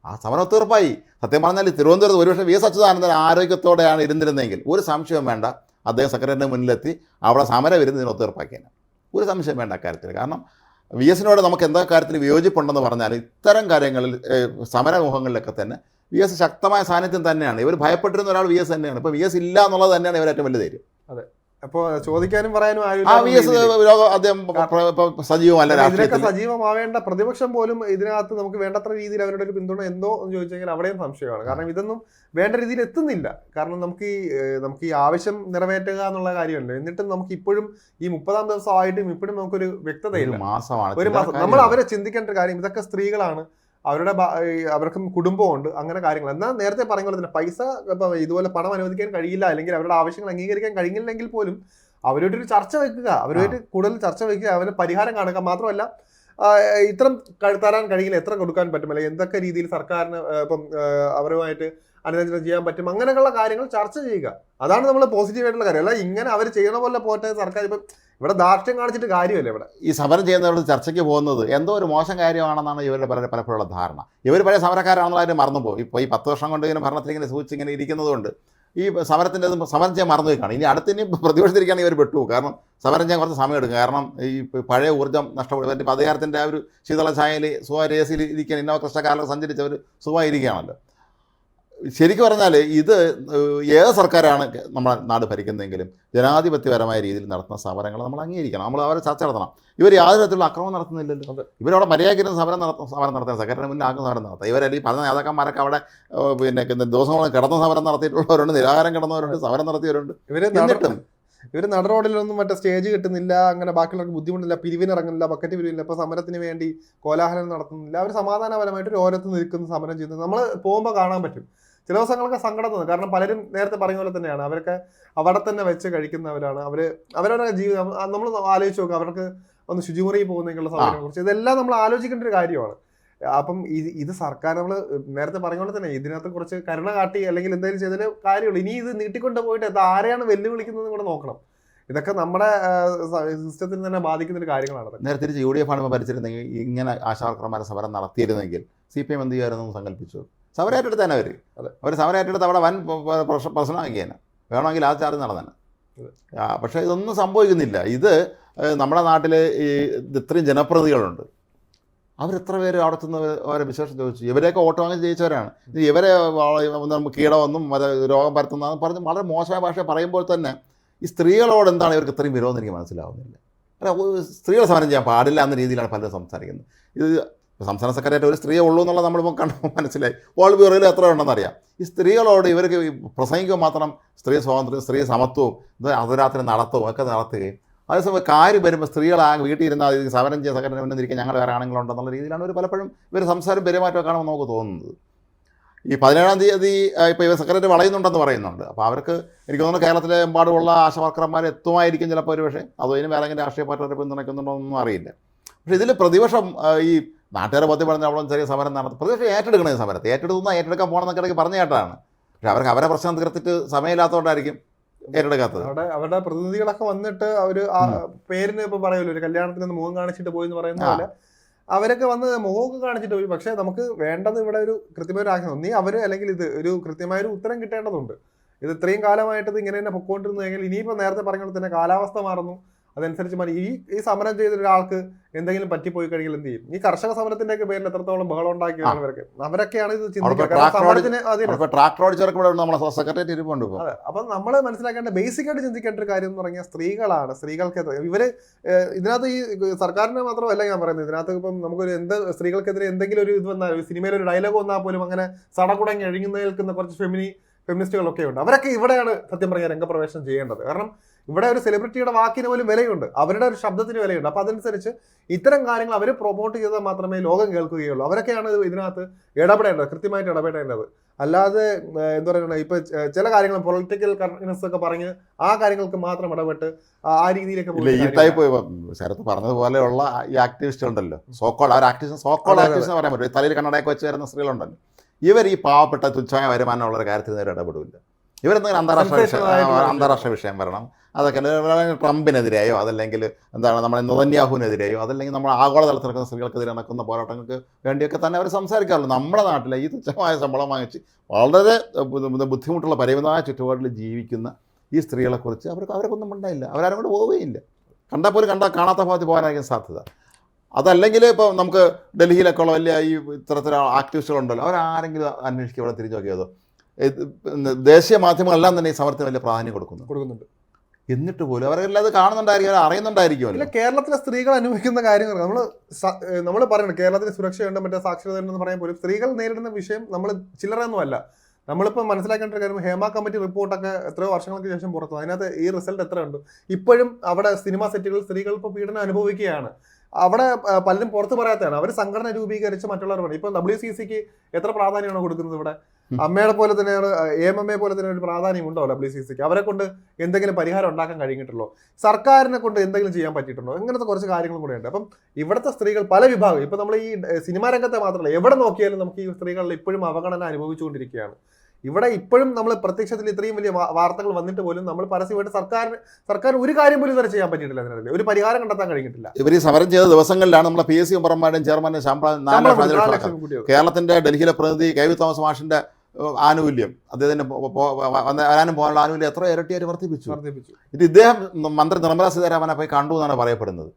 S1: ആ സമരം തീർപ്പായി സത്യം പറഞ്ഞാൽ തിരുവനന്തപുരത്ത് ഒരുപക്ഷെ വി എസ് അച്യുതാനന്ദൻ ആരോഗ്യത്തോടെയാണ് ഇരുന്നിരുന്നെങ്കിൽ ഒരു സംശയവും വേണ്ട. അദ്ദേഹം സെക്രട്ടറിയുടെ മുന്നിലെത്തി അവിടെ വരുന്നതിന് ഒത്തീർപ്പാക്കിയാണ് ഒരു സംശയം വേണ്ട അക്കാര്യത്തിൽ. കാരണം വി എസിനോട് നമുക്ക് എന്താ കാര്യത്തിൽ വിയോജിപ്പുണ്ടെന്ന് പറഞ്ഞാൽ ഇത്തരം കാര്യങ്ങളിൽ സമരമുഖങ്ങളിലൊക്കെ തന്നെ വി എസ് ശക്തമായ സാന്നിധ്യം തന്നെയാണ്. ഇവർ ഭയപ്പെട്ടിരുന്ന ഒരാൾ വി എസ് തന്നെയാണ്. ഇപ്പോൾ വി എസ് ഇല്ല എന്നുള്ളത് തന്നെയാണ് ഇവർ ഏറ്റവും വലിയ ധൈര്യം.
S2: അപ്പൊ ചോദിക്കാനും പറയാനും.
S1: അദ്ദേഹം സജീവമല്ല
S2: സജീവമാവേണ്ട പ്രതിപക്ഷം പോലും ഇതിനകത്ത് നമുക്ക് വേണ്ടത്ര രീതിയിൽ അവരുടെ ഒരു പിന്തുണ എന്തോ എന്ന് ചോദിച്ചെങ്കിൽ അവിടെയും സംശയമാണ്. കാരണം ഇതൊന്നും വേണ്ട രീതിയിൽ എത്തുന്നില്ല. കാരണം നമുക്ക് ഈ നമുക്ക് ഈ ആവശ്യം നിറവേറ്റുക എന്നുള്ള കാര്യമല്ലോ? എന്നിട്ടും നമുക്ക് ഇപ്പോഴും ഈ മുപ്പതാം ദിവസമായിട്ടും ഇപ്പോഴും നമുക്കൊരു വ്യക്തതയില്ല.
S1: മാസമാണ്.
S2: ഒരു മാസം. നമ്മൾ അവരെ ചിന്തിക്കേണ്ട ഒരു കാര്യം ഇതൊക്കെ സ്ത്രീകളാണ്. അവരുടെ അവർക്കും കുടുംബമുണ്ട് അങ്ങനെ കാര്യങ്ങൾ. എന്നാൽ നേരത്തെ പറഞ്ഞ പോലെ തന്നെ പൈസ ഇപ്പം ഇതുപോലെ പണം അനുവദിക്കാൻ കഴിയില്ല അല്ലെങ്കിൽ അവരുടെ ആവശ്യങ്ങൾ അംഗീകരിക്കാൻ കഴിഞ്ഞില്ലെങ്കിൽ പോലും അവരുമായിട്ട് ഒരു ചർച്ച വെക്കുക. അവരുമായിട്ട് കൂടുതൽ ചർച്ച വെക്കുക അവന് പരിഹാരം കാണുക മാത്രമല്ല ഇത്ര തരാൻ കഴിയില്ല എത്ര കൊടുക്കാൻ പറ്റും അല്ലെങ്കിൽ എന്തൊക്കെ രീതിയിൽ സർക്കാരിന് ഇപ്പം അവരുമായിട്ട് അനുരഞ്ജനം ചെയ്യാൻ പറ്റും അങ്ങനെയൊക്കെയുള്ള കാര്യങ്ങൾ ചർച്ച ചെയ്യുക. അതാണ് നമ്മൾ പോസിറ്റീവ് ആയിട്ടുള്ള കാര്യം. അല്ല ഇങ്ങനെ അവർ ചെയ്യണ പോലെ പോട്ടെ സർക്കാർ ഇപ്പം ഇവിടെ ധാർഷ്ട്യം കാണിച്ചിട്ട് കാര്യമല്ല ഇവിടെ.
S1: ഈ സമരം ചെയ്യുന്നവരോട് ചർച്ചയ്ക്ക് പോകുന്നത് എന്തോ ഒരു മോശം കാര്യമാണെന്നാണ് ഇവരുടെ പല പലപ്പോഴുള്ള ധാരണ. ഇവർ പഴയ സമരക്കാരാണെന്നുള്ള കാര്യം മറന്നുപോകും. ഇപ്പോൾ ഈ പത്ത് വർഷം കൊണ്ട് ഇങ്ങനെ ഭരണത്തിൽ ഇങ്ങനെ സൂചിച്ച് ഇങ്ങനെ ഇരിക്കുന്നതുകൊണ്ട് ഈ സമരത്തിന്റെ സമരം ചെയ്യാൻ മറന്നു കാണും ഇനി അടുത്ത അടുത്തിനി പ്രതിപക്ഷത്തിരിക്കുകയാണെങ്കിൽ ഇവർ പെട്ടു കാരണം സമരം ചെയ്യാൻ കുറച്ച് സമയം എടുക്കും. കാരണം ഈ പഴയ ഊർജം നഷ്ടപ്പെടും. അതിന്റെ അധികാരത്തിന്റെ ആ ഒരു ശീതള ഛായയിൽ സുഖമായി രേസിൽ ഇരിക്കാൻ ഇന്നോ കൃഷ്ണകാലം സഞ്ചരിച്ചവർ സുഖമായിരിക്കുകയാണല്ലോ ശരിക്കും പറഞ്ഞാൽ ഇത് ഏത് സർക്കാരാണ് നമ്മളെ നാട് ഭരിക്കുന്നതെങ്കിലും ജനാധിപത്യപരമായ രീതിയിൽ നടത്തുന്ന സമരങ്ങൾ നമ്മൾ അംഗീകരിക്കണം. നമ്മൾ അവരെ ചർച്ച നടത്തണം. ഇവർ യാതൊരു തരത്തിലുള്ള അക്രമം നടത്തുന്നില്ലല്ലോ. ഇവരവിടെ മര്യാദയ്ക്ക് സമരം നടത്തുന്ന സമരം നടത്തുന്ന സെക്രട്ടറി മുന്നിൽ ആക്കുന്ന സമരം നടത്തുക. ഇവരല്ലെങ്കിൽ പല പറഞ്ഞ നേതാക്കന്മാരൊക്കെ അവിടെ പിന്നെ ദിവസങ്ങളോളം കിടന്ന സമരം നടത്തിയിട്ടുള്ളവരുണ്ട് നിരാഹാരം കിടന്നവരുണ്ട് സമരം നടത്തിയവരുണ്ട്.
S2: ഇവരെ
S1: എന്നിട്ടും
S2: ഇവർ നട റോഡിലൊന്നും മറ്റേ സ്റ്റേജ് കിട്ടുന്നില്ല അങ്ങനെ ബാക്കിയുള്ളവർക്ക് ബുദ്ധിമുട്ടില്ല പിരിവിനിറങ്ങുന്നില്ല ബക്കറ്റ് പിരിവില്ല. ഇപ്പോൾ സമരത്തിന് വേണ്ടി കോലാഹലം നടത്തുന്നില്ല. അവർ സമാധാനപരമായിട്ട് ഒരു ഓരത്ത് നിൽക്കുന്ന സമരം ചെയ്യുന്നത് നമ്മൾ പോകുമ്പോൾ കാണാൻ പറ്റും. ചില ദിവസങ്ങളൊക്കെ സങ്കടം തോന്നും. കാരണം പലരും നേരത്തെ പറഞ്ഞ പോലെ തന്നെയാണ്. അവരൊക്കെ അവിടെ തന്നെ വെച്ച് കഴിക്കുന്നവരാണ്. അവർ അവരവരുടെ ജീവിതം നമ്മൾ ആലോചിച്ച് നോക്കുക അവർക്ക് ഒന്ന് ശുചിമുറിയിൽ പോകുന്നതിനുള്ള സൗകര്യങ്ങളെ കുറിച്ച് ഇതെല്ലാം നമ്മൾ ആലോചിക്കേണ്ട ഒരു കാര്യമാണ്. അപ്പം ഇത് ഇത് സർക്കാർ നമ്മൾ നേരത്തെ പറഞ്ഞ പോലെ തന്നെ ഇതിനകത്ത് കുറച്ച് കരുണ കാട്ടി അല്ലെങ്കിൽ എന്തെങ്കിലും ചെയ്തതിന് കാര്യമുള്ളൂ. ഇനി ഇത് നീട്ടിക്കൊണ്ട് പോയിട്ട് ഇത് ആരെയാണ് വെല്ലുവിളിക്കുന്നത് കൂടെ നോക്കണം. ഇതൊക്കെ നമ്മുടെ സിസ്റ്റത്തിന് തന്നെ ബാധിക്കുന്ന ഒരു കാര്യങ്ങളാണ്
S1: നേരത്തെ യു ഡി എഫ് ആണ് ഭരിച്ചിരുന്നെങ്കിൽ ഇങ്ങനെ ആശാവർക്കർമാരെ സമരം നടത്തിയിരുന്നെങ്കിൽ സി പി എം എന്ത് ചെയ്യുമായിരുന്നു സങ്കല്പിച്ചു? സമരം ഏറ്റെടുത്തേനെ അവർ. അവർ സമരം ഏറ്റെടുത്ത് അവിടെ വൻ പ- പ- പ്രശ്ന- പ്രശ്നമാക്കിയേനെ. വേണമെങ്കിൽ ആ ചാർജ് നടന്നേനെ. പക്ഷേ ഇതൊന്നും സംഭവിക്കുന്നില്ല. ഇത് നമ്മുടെ നാട്ടിൽ ഈ ഇത്രയും ജനപ്രതികളുണ്ട് അവരെത്ര പേര് അവിടെ ചെന്ന് അവരെ വിശേഷം ചോദിച്ചു? ഇവരെയൊക്കെ വോട്ട് വാങ്ങി ജയിച്ചവരാണ്. ഇവരെ കീട വന്നും അത് രോഗം പരത്തുന്നതെന്ന് പറഞ്ഞ് വളരെ മോശമായ ഭാഷ പറയുമ്പോൾ തന്നെ ഈ സ്ത്രീകളോട് എന്താണ് ഇവർക്ക് ഇത്രയും വിരോധം എനിക്ക് മനസ്സിലാവുന്നില്ല. അല്ല സ്ത്രീകളെ സമരം ചെയ്യാൻ പാടില്ല എന്ന രീതിയിലാണ് പലരും സംസാരിക്കുന്നത്. ഇത് സംസ്ഥാന സെക്രട്ടറി ഒരു സ്ത്രീയെ ഉള്ളൂ എന്നുള്ളത് നമ്മളിപ്പോൾ കണ്ടു മനസ്സിലായി. ഓൾ ബ്യൂറോയിൽ എത്ര ഉണ്ടെന്ന് അറിയാം. ഈ സ്ത്രീകളോട് ഇവർക്ക് പ്രസംഗിക്കുക മാത്രം സ്ത്രീ സ്വാതന്ത്ര്യം സ്ത്രീ സമത്വവും അർദ്ധരാത്രി നടത്തവും ഒക്കെ നടത്തുകയും അതേസമയം കാര്യം വരുമ്പോൾ സ്ത്രീകളാ വീട്ടിൽ ഇരുന്നാൽ സമരം ചെയ്യാൻ സെക്രട്ടറി മുന്നിരിക്കാൻ ഞങ്ങൾ വേറെ ആണുങ്ങളുണ്ടെന്നുള്ള രീതിയിലാണ് ഇവർ പലപ്പോഴും ഇവർ സംസാരം പെരുമാറ്റം കാണുമ്പോൾ നമുക്ക് തോന്നുന്നത്. ഈ പതിനേഴാം തീയതി ഇപ്പോൾ ഇവർ സെക്രട്ടറി വളയുന്നുണ്ടെന്ന് പറയുന്നുണ്ട്. അപ്പോൾ അവർക്ക് എനിക്ക് തോന്നുന്നു കേരളത്തിലെ എമ്പാടുമുള്ള ആശവർക്കർമാർ എത്തുമായിരിക്കും ചിലപ്പോൾ ഒരു പക്ഷേ. അതോ ഇനി വേറെ രാഷ്ട്രീയ പാർട്ടികളെ പിന്തുണയ്ക്കുന്നുണ്ടോ എന്നൊന്നും അറിയില്ല. പക്ഷേ ഇതിൽ പ്രതിപക്ഷം ഈ നാട്ടുകാരെ ബോധ്യപ്പെടുന്ന അവിടെ ചെറിയ സമരം നടത്തും. പ്രതിപക്ഷം ഏറ്റെടുക്കണേ സമരത്തെ. ഏറ്റെടുക്കുന്ന ഏറ്റെടുക്കാൻ പോകണമെന്നൊക്കെ ഇടയ്ക്ക് പറഞ്ഞ കേട്ടാണ്. പക്ഷേ അവർക്ക് അവരെ പ്രശ്നം തീർത്തിട്ട് സമയമില്ലാത്തതുകൊണ്ടായിരിക്കും ഏറ്റെടുക്കാത്തത്.
S2: അവിടെ അവരുടെ പ്രതിനിധികളൊക്കെ വന്നിട്ട് അവർ ആ പേരിന് ഇപ്പോൾ പറയുമല്ലോ ഒരു കല്യാണത്തിന് മുഖം കാണിച്ചിട്ട് പോയി എന്ന് പറയുന്ന. പോലെ അവരൊക്കെ വന്ന് മുഖമൊക്കെ കാണിച്ചിട്ട് പോയി. പക്ഷേ നമുക്ക് വേണ്ടത് ഇവിടെ ഒരു കൃത്യമായ ഒരു ആക്ഷൻ ഒന്നീ അവർ അല്ലെങ്കിൽ ഇത് ഒരു കൃത്യമായ ഒരു ഉത്തരം കിട്ടേണ്ടതുണ്ട്. ഇത് ഇത്രയും കാലമായിട്ട് ഇത് ഇങ്ങനെ തന്നെ പൊക്കോണ്ടിരുന്നു എങ്കിൽ ഇനിയിപ്പോൾ നേരത്തെ പറഞ്ഞ പോലെ തന്നെ കാലാവസ്ഥ മാറുന്നു. അതനുസരിച്ച് മതി. ഈ ഈ സമരം ചെയ്ത ഒരാൾക്ക് എന്തെങ്കിലും പറ്റിപ്പോയി കഴിഞ്ഞാൽ എന്ത് ചെയ്യും? ഈ കർഷക സമരത്തിന്റെ ഒക്കെ പേരിൽ എത്രത്തോളം ബഹളം ഉണ്ടാക്കിയാണ് അവരൊക്കെ? അവരൊക്കെയാണ് ഇത് ചിന്തിക്കേണ്ടത് അപ്പൊ
S1: ട്രാക്ടർ ഇരിപ്പുണ്ട്
S2: അതെ. നമ്മൾ മനസ്സിലാക്കേണ്ട ബേസിക് ആയിട്ട് ചിന്തിക്കേണ്ട ഒരു കാര്യം എന്ന് പറഞ്ഞാൽ സ്ത്രീകളാണ്. സ്ത്രീകൾക്ക് ഇവർ ഇതിനകത്ത് ഈ സർക്കാരിനെ മാത്രമല്ല ഞാൻ പറയുന്നത്. ഇതിനകത്ത് ഇപ്പം നമുക്കൊരു എന്ത് സ്ത്രീകൾക്കെതിരെ എന്തെങ്കിലും ഒരു ഇത് വന്നാൽ സിനിമയിൽ ഒരു ഡയലോഗ് വന്നാൽ പോലും അങ്ങനെ സടകുടങ്ങി അഴിഞ്ഞു നിൽക്കുന്ന കുറച്ച് ഫെമിനി ഫെമിനിസ്റ്റുകളൊക്കെ ഉണ്ട്. അവരൊക്കെ ഇവിടെയാണ് സത്യം പറഞ്ഞാൽ രംഗപ്രവേശനം ചെയ്യേണ്ടത്. കാരണം ഇവിടെ ഒരു സെലിബ്രിറ്റിയുടെ വാക്കിന് പോലും വിലയുണ്ട്. അവരുടെ ഒരു ശബ്ദത്തിന് വിലയുണ്ട്. അപ്പോൾ അതനുസരിച്ച് ഇത്തരം കാര്യങ്ങൾ അവർ പ്രൊമോട്ട് ചെയ്താൽ മാത്രമേ ലോകം കേൾക്കുകയുള്ളൂ. അവരൊക്കെയാണ് ഇതിനകത്ത് ഇടപെടേണ്ടത് കൃത്യമായിട്ട് ഇടപെടേണ്ടത്. അല്ലാതെ എന്താ പറയുക ഇപ്പൊ ചില കാര്യങ്ങൾ പൊളിറ്റിക്കൽ കറക്റ്റ്നെസ് ഒക്കെ പറഞ്ഞ് ആ കാര്യങ്ങൾക്ക് മാത്രം ഇടപെട്ട് ആ രീതിയിലൊക്കെ
S1: ഈ ടൈപ്പ് ശരത്ത് പറഞ്ഞതുപോലെയുള്ള ഈ ആക്ടിവിസ്റ്റ് ഉണ്ടല്ലോ. സോക്കോൾ അവർ ആക്ടിവിസ്റ്റ് സോക്കോൾ. ആക്ടിവിസ്റ്റ് പറയാൻ പറ്റും. തലയിൽ കണ്ണടയൊക്കെ വെച്ച് വരുന്ന സ്ത്രീകളുണ്ടല്ലോ. ഇവർ ഈ പാവപ്പെട്ട തുച്ഛമായ വരുമാനമുള്ള കാര്യത്തിൽ നേരെ ഇടപെടില്ല. ഇവരെന്തെങ്കിലും അന്താരാഷ്ട്ര വിഷയം അന്താരാഷ്ട്ര വിഷയം വരണം. അതൊക്കെ ട്രംപിനെതിരെയോ അതല്ലെങ്കിൽ എന്താണ് നമ്മുടെ നുതന്യാഹുവിനെതിരെയോ അതല്ലെങ്കിൽ നമ്മൾ ആഗോളതലത്തിൽ നടക്കുന്ന സ്ത്രീകൾക്കെതിരെ നടക്കുന്ന പോരാട്ടങ്ങൾക്ക് വേണ്ടിയൊക്കെ തന്നെ അവർ സംസാരിക്കാറുള്ളൂ. നമ്മുടെ നാട്ടിലെ ഈ തുച്ഛമായ ശമ്പളം വാങ്ങിച്ച് വളരെ ബുദ്ധിമുട്ടുള്ള പരിമിതമായ ചുറ്റുപാടിൽ ജീവിക്കുന്ന ഈ സ്ത്രീകളെക്കുറിച്ച് അവർക്ക് അവരൊന്നും ഉണ്ടായില്ല അവരാരും കൊണ്ട് പോവുകയില്ല. കണ്ടാൽ പോലും കണ്ടാൽ കാണാത്ത ഭാഗത്ത് പോകാനായിരിക്കും സാധ്യത. അതല്ലെങ്കിൽ ഇപ്പോൾ നമുക്ക് ഡൽഹിയിലൊക്കെ ഉള്ള വലിയ ഈ ഇത്തരത്തിലുള്ള ആക്ടിവിസ്റ്റുകളുണ്ടല്ലോ അവരാരെങ്കിലും അന്വേഷിക്കുക ഇവിടെ തിരിച്ചു നോക്കിയത്? ദേശീയ മാധ്യമങ്ങളെല്ലാം തന്നെ ഈ സമരത്തിന് വലിയ പ്രാധാന്യം കൊടുക്കുന്നു.
S2: കൊടുക്കുന്നുണ്ട്.
S1: എന്നിട്ട് പോലും അവരെല്ലാം അത് കാണുന്നുണ്ടായിരിക്കും അറിയുന്നുണ്ടായിരിക്കുമല്ലോ.
S2: കേരളത്തിലെ സ്ത്രീകൾ അനുഭവിക്കുന്ന കാര്യങ്ങൾ നമ്മൾ നമ്മൾ പറയുന്നത് കേരളത്തിന് സുരക്ഷയുണ്ട് മറ്റേ സാക്ഷരത ഉണ്ടെന്ന് പറയാൻ പോലും സ്ത്രീകൾ നേരിടുന്ന വിഷയം നമ്മൾ ചില്ലറയൊന്നുമല്ല നമ്മളിപ്പോൾ മനസ്സിലാക്കേണ്ട കാര്യം ഹേമ കമ്മിറ്റി റിപ്പോർട്ടൊക്കെ എത്രയോ വർഷങ്ങൾക്ക് ശേഷം പുറത്തു. അതിനകത്ത് ഈ റിസൾട്ട് എത്ര ഉണ്ട് ഇപ്പോഴും അവിടെ സിനിമാ സെറ്റുകളിൽ സ്ത്രീകൾ ഇപ്പോൾ പീഡനം അനുഭവിക്കുകയാണ്. അവിടെ പലരും പുറത്ത് പറയാത്തതാണ്. അവർ സംഘടന രൂപീകരിച്ച് മറ്റുള്ളവർ പറയും ഇപ്പൊ ഡബ്ല്യു സി സിക്ക് എത്ര പ്രാധാന്യമാണ് കൊടുക്കുന്നത് ഇവിടെ. അമ്മയുടെ പോലെ തന്നെയാണ് എ എം എം പോലെ തന്നെ ഒരു പ്രാധാന്യം ഉണ്ടോ ഡബ്ല്യു സി സിക്ക് അവരെ കൊണ്ട് എന്തെങ്കിലും പരിഹാരം ഉണ്ടാക്കാൻ കഴിഞ്ഞിട്ടുള്ളൂ സർക്കാരിനെ കൊണ്ട് എന്തെങ്കിലും ചെയ്യാൻ പറ്റിയിട്ടുണ്ടോ? ഇങ്ങനത്തെ കുറച്ച് കാര്യങ്ങളും കൂടെ ഉണ്ട്. അപ്പം ഇവിടുത്തെ സ്ത്രീകൾ പല വിഭാഗം ഇപ്പൊ നമ്മൾ ഈ സിനിമാ രംഗത്തെ മാത്രമല്ല എവിടെ നോക്കിയാലും നമുക്ക് ഈ സ്ത്രീകളിൽ ഇപ്പോഴും അവഗണന അനുഭവിച്ചുകൊണ്ടിരിക്കുകയാണ്. ഇവിടെ ഇപ്പോഴും നമ്മൾ പ്രത്യക്ഷത്തിൽ ഇത്രയും വലിയ വാർത്തകൾ വന്നിട്ട് പോലും നമ്മൾ പരസ്യമായിട്ട് സർക്കാരിന് സർക്കാർ ഒരു കാര്യം പോലും ഇതുവരെ ചെയ്യാൻ പറ്റിയിട്ടില്ല അതിനിടയിൽ ഒരു പരിഹാരം കണ്ടെത്താൻ കഴിഞ്ഞിട്ടില്ല.
S1: ഇവർ ഈ സമരം ചെയ്ത ദിവസങ്ങളിലാണ് നമ്മളെ പി എസ് സി മെമ്പർമാരുടെയും ചെയർമാന്റെ ശമ്പളം. കേരളത്തിന്റെ ഡൽഹിയിലെ പ്രതിനിധി കെ വി തോമസ് മാഷിന്റെ ആനുകൂല്യം. അദ്ദേഹത്തിന് വരാനും പോകാനുള്ള ആനുകൂല്യം എത്ര ഇരട്ടിയായിട്ട് വർദ്ധിപ്പിച്ചു. ഇത് ഇദ്ദേഹം മന്ത്രി നിർമ്മലാ സീതാരാമനെ പോയി കണ്ടു എന്നാണ് പറയപ്പെടുന്നത്.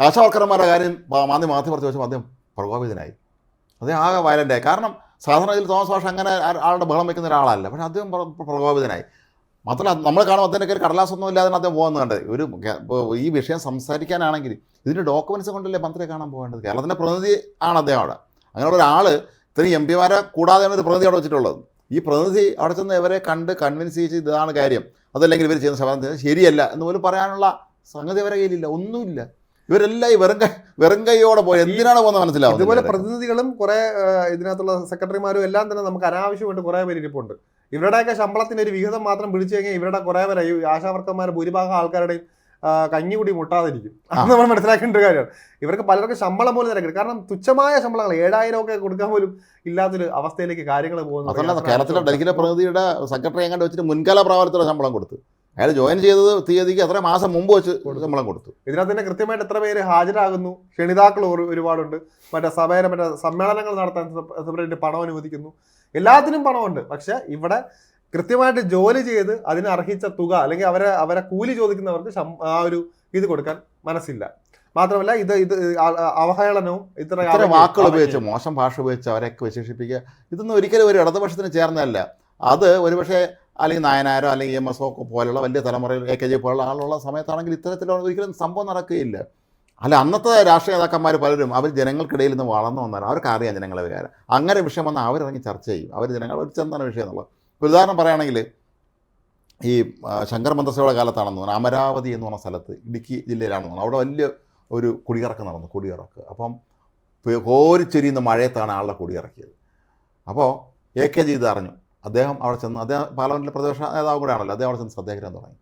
S1: ആശാവർക്കർമാരുടെ കാര്യം മാ- മാധ്യമ മാധ്യമത്തിൽ വെച്ചപ്പോൾ അദ്ദേഹം പ്രകോപിതനായി. അദ്ദേഹം ആകെ വയലന്റായി കാരണം സാധാരണ ഇതിൽ തോമസ് ഭാഷ അങ്ങനെ ആളുടെ ബഹളം വയ്ക്കുന്ന ഒരാളല്ല. പക്ഷേ അദ്ദേഹം പ്രകോപിതനായി. മാത്രമല്ല നമ്മൾ കാണുമ്പോൾ അതിനൊക്കെ ഒരു കടലാസൊന്നും ഇല്ലാതെ അദ്ദേഹം പോകുന്നുണ്ട് ഒരു കേ- ഈ വിഷയം സംസാരിക്കാനാണെങ്കിൽ ഇതിന്റെ ഡോക്യുമെന്റ്സ് കൊണ്ടല്ലേ മന്ത്രിയെ കാണാൻ പോകേണ്ടത്? കേരളത്തിന്റെ പ്രതിനിധി ആണ് അദ്ദേഹം അവിടെ. അങ്ങനെയുള്ള ഒരാൾ ഇത്രയും എം പിമാരെ കൂടാതെയാണ് ഒരു പ്രതിനിധി അവിടെ വെച്ചിട്ടുള്ളത്. ഈ പ്രതിനിധി അവിടെ ചെന്ന് ഇവരെ കണ്ട് കൺവിൻസ് ചെയ്ത് ഇതാണ് കാര്യം. അതല്ലെങ്കിൽ ഇവർ ചെയ്യുന്ന സമരം ശരിയല്ല എന്ന് പോലും പറയാനുള്ള സംഗതി അവരെ കയ്യിലില്ല. ഒന്നുമില്ല. ഇവരെല്ലാം ഈ വെറും കൈ വെറും കൈയോടെ പോയി. എന്തിനാണ് പോകുന്നത്
S2: ഇതുപോലെ പ്രതിനിധികളും കുറെ ഇതിനകത്തുള്ള സെക്രട്ടറിമാരും എല്ലാം തന്നെ നമുക്ക് അനാവശ്യമായിട്ട് കുറെ പേര് ഇരിപ്പുണ്ട്. ഇവരുടെയൊക്കെ ശമ്പളത്തിന്റെ ഒരു വിഹിതം മാത്രം പിടിച്ചു കഴിഞ്ഞാൽ ഇവരുടെ കുറെ പേരെ ഈ ആശാവർക്കന്മാർ ഭൂരിഭാഗം ആൾക്കാരുടെയും കഞ്ഞി കൂടി മുട്ടാതിരിക്കും. അത് നമ്മൾ മനസ്സിലാക്കേണ്ട ഒരു കാര്യമാണ്. ഇവർക്ക് പലർക്കും ശമ്പളം പോലും നിരക്കില്ല കാരണം തുച്ഛമായ ശമ്പളങ്ങൾ ഏഴായിരം ഒക്കെ കൊടുക്കാൻ പോലും ഇല്ലാത്തൊരു അവസ്ഥയിലേക്ക് കാര്യങ്ങൾ
S1: പോകുന്നു. കേരളത്തിലെ ഡൽഹിയിലെ പ്രതിനിധിയുടെ സെക്രട്ടറി എങ്ങാണ്ട് വെച്ചിട്ട് മുൻകാല പ്രാബല്യത്തിലുള്ള ശമ്പളം കൊടുത്തു. അയാൾ ജോയിൻ ചെയ്തത് തീയതിക്ക് എത്ര മാസം മുമ്പ് വെച്ച് ശമ്പളം കൊടുത്തു.
S2: ഇതിനകത്ത് തന്നെ കൃത്യമായിട്ട് എത്ര പേര് ഹാജരാകുന്നു? ക്ഷണിതാക്കൾ ഒരു- ഒരുപാടുണ്ട്. മറ്റേ സഭയുടെ മറ്റേ സമ്മേളനങ്ങൾ നടത്താൻ സെപ്പറേറ്റ് പണം അനുവദിക്കുന്നു. എല്ലാത്തിനും പണമുണ്ട്. പക്ഷെ ഇവിടെ കൃത്യമായിട്ട് ജോലി ചെയ്ത് അതിന് അർഹിച്ച തുക അല്ലെങ്കിൽ അവരെ അവരെ കൂലി ചോദിക്കുന്നവർക്ക് ആ ഒരു ഇത് കൊടുക്കാൻ മനസ്സില്ല. മാത്രമല്ല ഇത് ഇത് അവഹേളനവും ഇത്ര
S1: വാക്കുകൾ ഉപയോഗിച്ച് മോശം ഭാഷ ഉപയോഗിച്ച് അവരെയൊക്കെ വിശേഷിപ്പിക്കുക. ഇതൊന്നും ഒരിക്കലും ഒരു ഇടതുപക്ഷത്തിന് ചേർന്നതല്ല. അത് ഒരുപക്ഷെ അല്ലെങ്കിൽ നായനാരോ അല്ലെങ്കിൽ എം എസ് ഒക്കെ പോലുള്ള വലിയ തലമുറയിൽ എ കെ ജി പോലുള്ള ആളുള്ള സമയത്താണെങ്കിൽ ഇത്തരത്തിലുള്ള ഒരിക്കലും സംഭവം നടക്കുകയില്ല. അല്ല അന്നത്തെ രാഷ്ട്രീയ നേതാക്കന്മാർ പലരും അവർ ജനങ്ങൾക്കിടയിൽ നിന്ന് വളർന്നു വന്നാൽ അവർക്ക് അറിയാം ജനങ്ങളെ വികാരം. അങ്ങനെ വിഷയം വന്നാൽ അവരിറങ്ങി ചർച്ച ചെയ്യും. അവർ ജനങ്ങൾ ഒരു ചെന്താണ് വിഷയം എന്നുള്ളത്. ഇപ്പോൾ ഉദാഹരണം പറയുകയാണെങ്കിൽ ഈ ശങ്കർ മന്ദസയുടെ കാലത്താണെന്ന് തോന്നുന്നു. അമരാവതി എന്ന് പറഞ്ഞ സ്ഥലത്ത് ഇടുക്കി ജില്ലയിലാണെന്ന് തോന്നുന്നു. അവിടെ വലിയ ഒരു കുടിയിറക്കം നടന്നു കുടിയിറക്ക്. അപ്പം കോരിച്ചൊരിയുന്ന മഴയത്താണ് ആളുടെ കുടിയിറക്കിയത്. അപ്പോൾ എ കെ ജി ഇത് അറിഞ്ഞു. അദ്ദേഹം അവിടെ ചെന്ന് അദ്ദേഹം പാർലമെന്റിലെ പ്രതിപക്ഷ നേതാവ് കൂടെ ആണല്ലോ അദ്ദേഹം അവിടെ ചെന്ന് സത്യാഗ്രഹം തുടങ്ങി.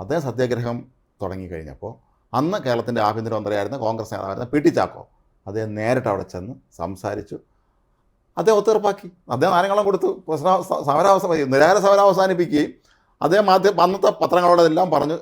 S1: അദ്ദേഹം സത്യാഗ്രഹം തുടങ്ങിക്കഴിഞ്ഞപ്പോൾ അന്ന് കേരളത്തിന്റെ ആഭ്യന്തരമന്ത്രിയായിരുന്ന കോൺഗ്രസ് നേതാവായിരുന്ന പി ടി ചാക്കോ അദ്ദേഹം നേരിട്ട് അവിടെ ചെന്ന് സംസാരിച്ചു. അദ്ദേഹം ഒത്തീർപ്പാക്കി അദ്ദേഹം നാരങ്ങളും കൊടുത്തു. സമരാവസ്ഥ നിരാഹാര സമരം അവസാനിപ്പിക്കുകയും അദ്ദേഹം ആദ്യം അന്നത്തെ പത്രങ്ങളോടെല്ലാം പറഞ്ഞു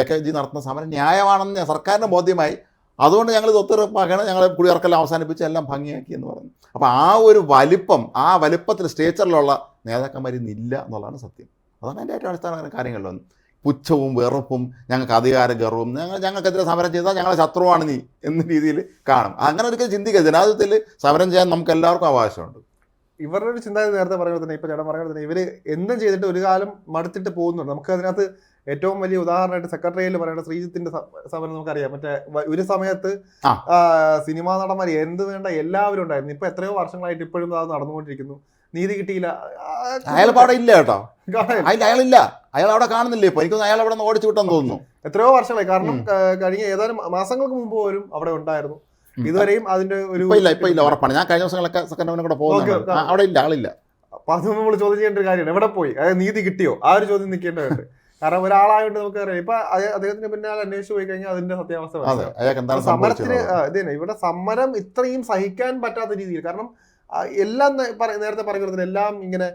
S1: എ കെ ജി നടത്തുന്ന സമരം ന്യായമാണെന്ന് സർക്കാരിന് ബോധ്യമായി. അതുകൊണ്ട് ഞങ്ങൾ ഇത് ഒത്തുറപ്പാക്കണം ഞങ്ങൾ കുടിയിറക്കെല്ലാം അവസാനിപ്പിച്ച് എല്ലാം ഭംഗിയാക്കി എന്ന് പറഞ്ഞു. അപ്പോൾ ആ ഒരു വലിപ്പം ആ വലിപ്പത്തിൽ സ്റ്റേച്ചറിലുള്ള നേതാക്കന്മാർ ഇന്നില്ല എന്നുള്ളതാണ് സത്യം. അതാണ് എന്റെ ഏറ്റവും അടിസ്ഥാന കാര്യങ്ങളിലൊന്ന് പുച്ഛവും വെറുപ്പും ഞങ്ങൾക്ക് അധികാര ഗർവും ഞങ്ങൾ ഞങ്ങൾക്കെതിരെ സമരം ചെയ്താൽ ഞങ്ങളെ ശത്രുവാണ് നീ എന്ന രീതിയിൽ കാണും. അങ്ങനെ ഒരിക്കലും ചിന്തിക്കുക ജനാധിപത്യത്തിൽ സമരം ചെയ്യാൻ നമുക്ക് എല്ലാവർക്കും അവകാശമുണ്ട്
S2: ഇവരുടെ ഒരു ചിന്താഗതി നേരത്തെ പറഞ്ഞ പോലെ തന്നെ ഇപ്പോൾ ചേട്ടൻ പറഞ്ഞ തന്നെ ഇവർ എന്തും ചെയ്തിട്ട് ഒരു കാലം മടുത്തിട്ട് പോകുന്നുണ്ട്. നമുക്ക് അതിനകത്ത് ഏറ്റവും വലിയ ഉദാഹരണമായിട്ട് സെക്രട്ടറിയിൽ പറയുന്ന ശ്രീജിത്തിന്റെ സമരം നമുക്കറിയാം. മറ്റേ ഒരു സമയത്ത് സിനിമാ നടന്മാർ എന്ത് വേണ്ട എല്ലാവരും ഉണ്ടായിരുന്നു. ഇപ്പൊ എത്രയോ വർഷങ്ങളായിട്ട് ഇപ്പോഴും അത് നടന്നുകൊണ്ടിരിക്കുന്നു. നീതി കിട്ടിയില്ല.
S1: അയാൾ അവിടെ ഇല്ല കേട്ടോ. അതിൽ അയാളില്ല അയാൾ അവിടെ കാണുന്നില്ലേ ഇപ്പൊ? എനിക്കൊന്ന് അയാൾ അവിടെ നിന്ന് ഓടിച്ചു വിട്ടെന്ന് തോന്നുന്നു.
S2: എത്രയോ വർഷങ്ങളായി. കാരണം കഴിഞ്ഞ ഏതാനും മാസങ്ങൾക്ക് മുമ്പ് പോലും അവിടെ ഉണ്ടായിരുന്നു. ഇതുവരെയും അതിന്റെ ഒരു
S1: ഇല്ല ഇപ്പൊ ഇല്ല ഉറപ്പാണ്. ഞാൻ കഴിഞ്ഞ ദിവസങ്ങളൊക്കെ സെക്കൻഡ് കൂടെ പോകുന്നു അവിടെ ഇല്ല ആളില്ല
S2: അപ്പൊ അത് നമ്മൾ ചോദ്യം ചെയ്യേണ്ട ഒരു കാര്യമാണ്. എവിടെ പോയി? അതായത് നീതി കിട്ടിയോ? ആ ഒരു ചോദ്യം നിൽക്കേണ്ടതുണ്ട്. കാരണം ഒരാളായോണ്ട് നമുക്ക് അറിയാം ഇപ്പൊ അദ്ദേഹത്തിന്റെ പിന്നെ പിന്നാലെ അന്വേഷിച്ച് പോയി കഴിഞ്ഞാൽ അതിന്റെ സത്യാവസ്ഥ സമരത്തിന് ഇത് ഇവിടെ സമരം ഇത്രയും സഹിക്കാൻ പറ്റാത്ത രീതിയിൽ. കാരണം എല്ലാം നേരത്തെ പറയുന്നത് എല്ലാം ഇങ്ങനെ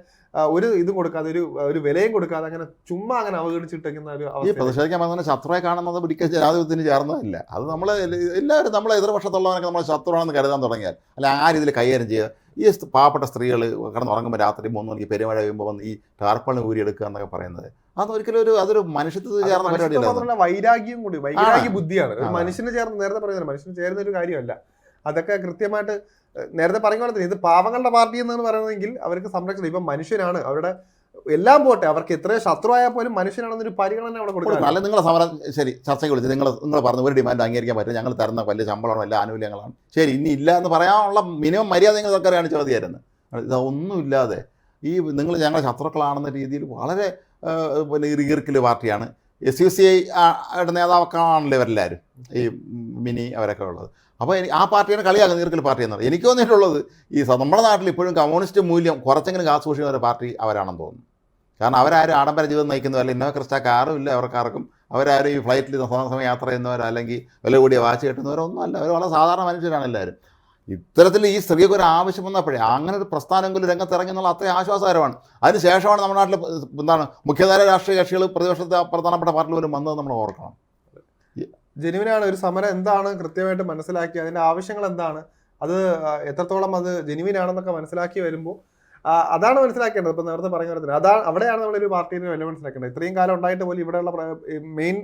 S2: ഒരു ഇതും കൊടുക്കാതെ ഒരു ഒരു വിലയും കൊടുക്കാതെ അങ്ങനെ ചുമ്മാ അങ്ങനെ അവഗണിച്ചിട്ടിരിക്കുന്ന ഒരു
S1: ഈ പ്രതിഷേധിക്കാൻ പറഞ്ഞാൽ ശത്രുവെ കാണുന്നത് പിടിക്കാൻ ജനാധിപത്യത്തിന് ചേർന്നതല്ല. അത് നമ്മൾ എല്ലാവരും നമ്മളെ എതിർപക്ഷത്തുള്ളവരൊക്കെ നമ്മളെ ശത്രുവാണെന്ന് കരുതാൻ തുടങ്ങിയാൽ അല്ല ആ രീതിയിൽ കൈകാര്യം ചെയ്യുക. ഈ പാവപ്പെട്ട സ്ത്രീകൾ കിടന്നുറങ്ങുമ്പോൾ രാത്രി മൂന്ന് മണിക്ക് പെരുമഴ പെയ്യുമ്പോൾ വന്ന് ഈ ടാർപ്പളി ഊരിയെടുക്കുക എന്നൊക്കെ പറയുന്നത്. അതൊരിക്കലും ഒരു അതൊരു മനുഷ്യത്വത്തിൽ ചേർന്ന
S2: പരിപാടി
S1: പരിപാടിയല്ല.
S2: വൈരാഗ്യം കൂടി വൈരാഗ്യ ബുദ്ധിയാണ്. മനുഷ്യന് ചേർന്ന് നേരത്തെ പറയുന്നത് മനുഷ്യന് ചേരുന്ന ഒരു കാര്യമല്ല. അതൊക്കെ കൃത്യമായിട്ട് നേരത്തെ പറഞ്ഞ പോലെ തന്നെ ഇത് പാവങ്ങളുടെ പാർട്ടി എന്നാണ് പറയുന്നതെങ്കിൽ അവർക്ക് സംരക്ഷണം ഇപ്പം മനുഷ്യനാണ്. അവരുടെ എല്ലാം പോട്ടെ അവർക്ക് എത്ര ശത്രുവായാൽ പോലും മനുഷ്യനാണെന്നൊരു പരിഗണന അവിടെ കൊടുക്കുന്നത്
S1: അല്ല നിങ്ങളെ സമരം ശരി ചർച്ചയ്ക്ക് വിളിച്ച് നിങ്ങൾ നിങ്ങൾ പറഞ്ഞു ഒരു ഡിമാൻഡ് അംഗീകരിക്കാൻ പറ്റും ഞങ്ങൾ തരുന്ന വലിയ ശമ്പളമാണ് എല്ലാ ആനുകൂല്യങ്ങളാണ്. ശരി ഇനി ഇല്ല എന്ന് പറയാനുള്ള മിനിമം മര്യാദ നിങ്ങൾ സർക്കാർ കാണിച്ചാൽ മതിയായിരുന്നു. ഇതൊന്നുമില്ലാതെ ഈ നിങ്ങൾ ഞങ്ങളെ ശത്രുക്കളാണെന്ന രീതിയിൽ വളരെ പിന്നെ ഈർക്കിൽ പാർട്ടിയാണ്. എസ് യു സി ഐ നേതാവൊക്കെ ആണല്ലോ ഇവരെല്ലാവരും. ഈ മിനി അവരൊക്കെ ഉള്ളത്. അപ്പോൾ എനിക്ക് ആ പാർട്ടിയാണ് കളിയാക്കുന്നത് നീർക്കൽ പാർട്ടി എന്നത് എനിക്ക് തോന്നിയിട്ടുള്ളത് ഈ നമ്മുടെ നാട്ടിൽ ഇപ്പോഴും കമ്മ്യൂണിസ്റ്റ് മൂല്യം കുറച്ചെങ്കിലും കാത്തു സൂക്ഷിക്കുന്ന ഒരു പാർട്ടി അവരാണെന്ന് തോന്നുന്നു. കാരണം അവരാരും ആഡംബര ജീവിതം നയിക്കുന്നവരല്ല. ഇന്നോ ക്രിസ്റ്റ കാറും ഇല്ല അവർക്കാർക്കും. അവരാരും ഈ ഫ്ലൈറ്റിൽ സമയം യാത്ര ചെയ്യുന്നവരോ അല്ലെങ്കിൽ വില കൂടിയ വാച്ച് കെട്ടുന്നവരോ ഒന്നും അല്ല. അവർ വളരെ സാധാരണ മനുഷ്യരാണ് എല്ലാവരും. ഇത്തരത്തിൽ ഈ സ്ത്രീക്ക് ഒരു ആവശ്യം വന്നപ്പോഴേ അങ്ങനെ ഒരു പ്രസ്ഥാനമെങ്കിലും രംഗത്തിറങ്ങി എന്നുള്ള അത്രയും ആശ്വാസകരമാണ്. അതിനുശേഷമാണ് നമ്മുടെ നാട്ടിൽ എന്താണ് മുഖ്യധാര രാഷ്ട്രീയ കക്ഷികൾ പ്രതിപക്ഷത്തെ പ്രധാനപ്പെട്ട പാർട്ടികൾ പോലും വന്നത് നമ്മൾ ഓർക്കണം.
S2: ജെനുവിനാണ് ഒരു സമരം എന്താണ് കൃത്യമായിട്ട് മനസ്സിലാക്കി അതിന്റെ ആവശ്യങ്ങൾ എന്താണ്? അത് എത്രത്തോളം അത് ജെനുവിനാണെന്നൊക്കെ മനസ്സിലാക്കി വരുമ്പോൾ അതാണ് മനസ്സിലാക്കേണ്ടത്. ഇപ്പം നേരത്തെ പറഞ്ഞ പോലെ അതാണ് അവിടെയാണ് നമ്മളൊരു പാർട്ടിയിൽ വില മനസ്സിലാക്കേണ്ടത്. ഇത്രയും കാലം ഉണ്ടായിട്ട് പോലും ഇവിടെയുള്ള മെയിൻ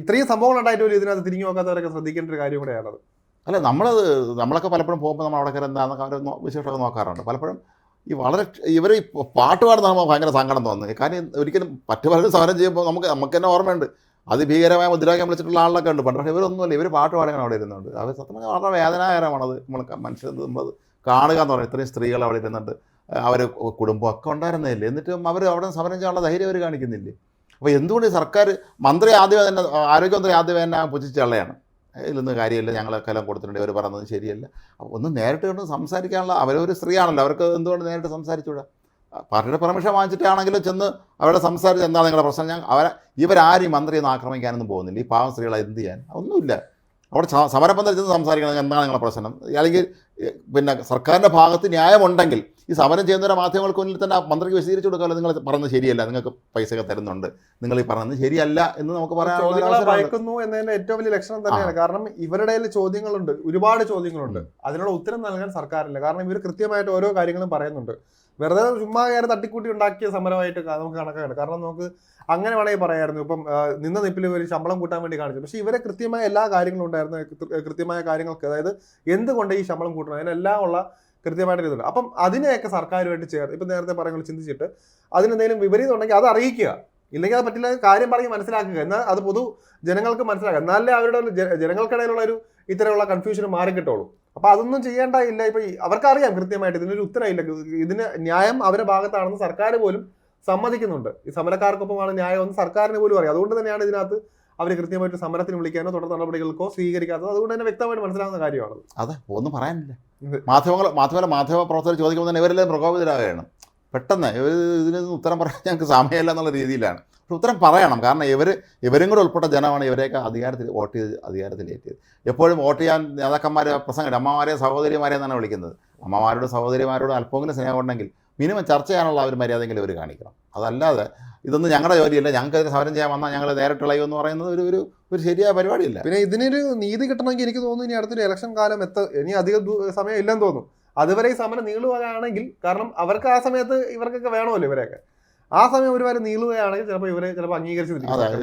S2: ഇത്രയും സംഭവങ്ങൾ ഉണ്ടായിട്ട് പോലും ഇതിനകത്ത് തിരിഞ്ഞു നോക്കാത്തവരൊക്കെ ശ്രദ്ധിക്കേണ്ട ഒരു കാര്യം കൂടെയാണത്.
S1: അല്ല നമ്മൾ നമ്മളൊക്കെ പലപ്പോഴും പോകുമ്പോൾ നമ്മൾ അവിടെ കയറി എന്താണെന്നൊക്കെ അവർ വിശേഷമൊക്കെ നോക്കാറുണ്ട്. പലപ്പോഴും ഈ വളരെ ഇവർ പാട്ട് പാടുന്ന ഭയങ്കര സങ്കടം തോന്നുന്നത് കാര്യം ഒരിക്കലും മറ്റു പലരും സമരം ചെയ്യുമ്പോൾ നമുക്ക് നമുക്ക് തന്നെ ഓർമ്മയുണ്ട്. അതിഭീകരമായ മുദ്രാവാക്യം വിളിച്ചിട്ടുള്ള ആളൊക്കെ ഉണ്ട്. പണ്ട് പക്ഷേ ഇവരൊന്നുമല്ല. ഇവർ പാട്ട് പാടാൻ അവിടെ ഇരുന്നുണ്ട്. അവർ സത്യം പറഞ്ഞാൽ വളരെ വേദനാകരമാണ് അത്. നമ്മൾ മനുഷ്യർ നമ്മളത് കാണുക എന്ന് പറയുന്നത് ഇത്രയും സ്ത്രീകൾ അവിടെ ഇരുന്നുണ്ട്. അവർ കുടുംബം ഒക്കെ ഉണ്ടായിരുന്നില്ലേ? എന്നിട്ടും അവർ അവിടെ സമരം ചെയ്യാനുള്ള ധൈര്യം അവർ കാണിക്കുന്നില്ലേ? അപ്പോൾ എന്തുകൊണ്ട് സർക്കാർ മന്ത്രി ആദ്യമേ തന്നെ ആരോഗ്യമന്ത്രി ആദ്യമേ തന്നെ പുച്ഛിച്ചള്ളയാണ് ഇതിലൊന്നും കാര്യമില്ല. ഞങ്ങളൊക്കെ എല്ലാം കൊടുത്തിട്ടുണ്ട്. അവർ പറയുന്നത് ശരിയല്ല. അപ്പോൾ ഒന്ന് നേരിട്ട് കണ്ട് സംസാരിക്കാനുള്ള അവരൊരു സ്ത്രീയാണല്ലോ. അവർക്ക് എന്തുകൊണ്ട് നേരിട്ട് സംസാരിച്ചുകൂടാ പാർട്ടിയുടെ പെർമിഷൻ വാങ്ങിച്ചിട്ടാണെങ്കിലും ചെന്ന് അവരുടെ സംസാരിച്ച് എന്താ നിങ്ങളുടെ പ്രശ്നം? ഞാൻ അവരെ ഇവരാരും മന്ത്രിയെന്ന് ആക്രമിക്കാനൊന്നും പോകുന്നില്ല. ഈ പാവം സ്ത്രീകളെ എന്ത് ചെയ്യാൻ? ഒന്നുമില്ല. അവിടെ സമരബന്ധം ചെന്ന് സംസാരിക്കണം എന്താണ് നിങ്ങളുടെ പ്രശ്നം? അല്ലെങ്കിൽ പിന്നെ സർക്കാരിന്റെ ഭാഗത്ത് ന്യായമുണ്ടെങ്കിൽ ഈ സമരം ചെയ്യുന്നവരെ മാധ്യമങ്ങൾക്ക് മുന്നിൽ തന്നെ മന്ത്രിക്ക് വിശദീകരിച്ചു കൊടുക്കാമല്ലോ. നിങ്ങൾ പറഞ്ഞത് ശരിയല്ല. നിങ്ങൾക്ക് പൈസയൊക്കെ തരുന്നുണ്ട്. നിങ്ങൾ ഈ പറഞ്ഞത് ശരിയല്ല എന്ന് നമുക്ക് പറയാൻ.
S2: ഭയക്കുന്നു എന്നതിന്റെ ഏറ്റവും വലിയ ലക്ഷണം തന്നെയാണ്. കാരണം ഇവരുടെ ചോദ്യങ്ങളുണ്ട്. ഒരുപാട് ചോദ്യങ്ങളുണ്ട്. അതിനുള്ള ഉത്തരം നൽകാൻ സർക്കാരില്ല. കാരണം ഇവർ കൃത്യമായിട്ട് ഓരോ കാര്യങ്ങളും പറയുന്നുണ്ട്. വെറുതെ ചുമ്മാ കയറി തട്ടിക്കൂട്ടി ഉണ്ടാക്കിയ സമരമായിട്ട് നമുക്ക് കണക്കാണ് കാരണം നമുക്ക് അങ്ങനെ വേണമെങ്കിൽ പറയായിരുന്നു. ഇപ്പം നിന്ന നിപ്പിൽ ഒരു ശമ്പളം കൂട്ടാൻ വേണ്ടി കാണിച്ചു. പക്ഷേ ഇവരെ കൃത്യമായ എല്ലാ കാര്യങ്ങളും ഉണ്ടായിരുന്നു. കൃത്യമായ കാര്യങ്ങൾക്ക് അതായത് എന്തുകൊണ്ട് ഈ ശമ്പളം കൂട്ടണം? അതിനെല്ലാം ഉള്ള കൃത്യമായിട്ട് ഇതുണ്ട്. അപ്പം അതിനെയൊക്കെ സർക്കാരുമായിട്ട് ചേർത്ത് ഇപ്പം നേരത്തെ പറയുന്നത് ചിന്തിച്ചിട്ട് അതിനെന്തെങ്കിലും വിപരീതം ഉണ്ടെങ്കിൽ അത് അറിയിക്കുക. ഇല്ലെങ്കിൽ അത് പറ്റില്ല കാര്യം പറഞ്ഞ് മനസ്സിലാക്കുക. എന്നാൽ അത് പൊതു ജനങ്ങൾക്ക് മനസ്സിലാക്കുക. എന്നാലേ അവരുടെ ജനങ്ങൾക്കിടയിലുള്ള ഒരു ഇത്തരമുള്ള കൺഫ്യൂഷൻ മാറി കിട്ടുള്ളൂ അപ്പൊ അതൊന്നും ചെയ്യേണ്ട ഇല്ല. ഇപ്പൊ അവർക്കറിയാം കൃത്യമായിട്ട് ഇതിനൊരു ഉത്തരവില്ല. ഇതിന് ന്യായം അവരുടെ ഭാഗത്താണെന്ന് സർക്കാർ പോലും സമ്മതിക്കുന്നുണ്ട്. ഈ സമരക്കാർക്കൊപ്പമാണ് ന്യായം എന്ന് സർക്കാരിന് പോലും അറിയാം. അതുകൊണ്ട് തന്നെയാണ് ഇതിനകത്ത് അവർ കൃത്യമായിട്ട് സമരത്തിന് വിളിക്കാനോ തുടർ നടപടികൾക്കോ സ്വീകരിക്കാത്തത്. അതുകൊണ്ട് തന്നെ വ്യക്തമായിട്ട് മനസ്സിലാവുന്ന കാര്യമാണ്
S1: അതെ ഒന്നും പറയാനില്ല. മാധ്യമങ്ങൾ മാധ്യമ മാധ്യമ പ്രവർത്തകർ ചോദിക്കുമ്പോൾ തന്നെ ഇവരെല്ലാം പ്രകോപിതരാകുകയാണ് പെട്ടെന്ന് ഇതിനൊന്നും ഉത്തരം പറയാൻ ഞങ്ങൾക്ക് സമയമില്ല എന്നുള്ള രീതിയിലാണ്. ഉത്തരം പറയണം. കാരണം ഇവർ ഇവരും കൂടെ ഉൾപ്പെട്ട ജനമാണ് ഇവരെയൊക്കെ അധികാരത്തിൽ വോട്ട് ചെയ്ത് അധികാരത്തിലേറ്റിയത് എപ്പോഴും വോട്ട് ചെയ്യാൻ നേതാക്കന്മാർ പ്രസംഗം അമ്മമാരെ സഹോദരിമാരെ എന്നാണ് വിളിക്കുന്നത്. അമ്മമാരോട് സഹോദരിമാരോട് അല്പമെങ്കിലും സ്നേഹം ഉണ്ടെങ്കിൽ മിനിമം ചർച്ച ചെയ്യാനുള്ള ഒരു മര്യാദയെങ്കിലും ഇവർ കാണിക്കണം. അതല്ലാതെ ഇതൊന്നും ഞങ്ങളുടെ ജോലിയല്ല. ഞങ്ങൾക്ക് സമരം ചെയ്യാൻ വന്നാൽ ഞങ്ങൾ നേരിട്ട് എന്ന് പറയുന്നത് ഒരു ഒരു ഒരു ശരിയായ പരിപാടിയില്ല.
S2: പിന്നെ ഇതിനൊരു നീതി കിട്ടണമെങ്കിൽ എനിക്ക് തോന്നുന്നു ഇനി അടുത്തൊരു ഇലക്ഷൻ കാലം എത്ത ഇനി അധികം സമയം ഇല്ലെന്ന് തോന്നുന്നു. അതുവരെ ഈ സമരം നീളുകയാണെങ്കിൽ കാരണം അവർക്ക് ആ സമയത്ത് ഇവർക്കൊക്കെ വേണമല്ലോ ഇവരെയൊക്കെ. ആ സമയം ഒരുപാട് നീളുകയാണെങ്കിൽ ചിലപ്പോൾ ഇവരെ ചിലപ്പോൾ അംഗീകരിച്ചു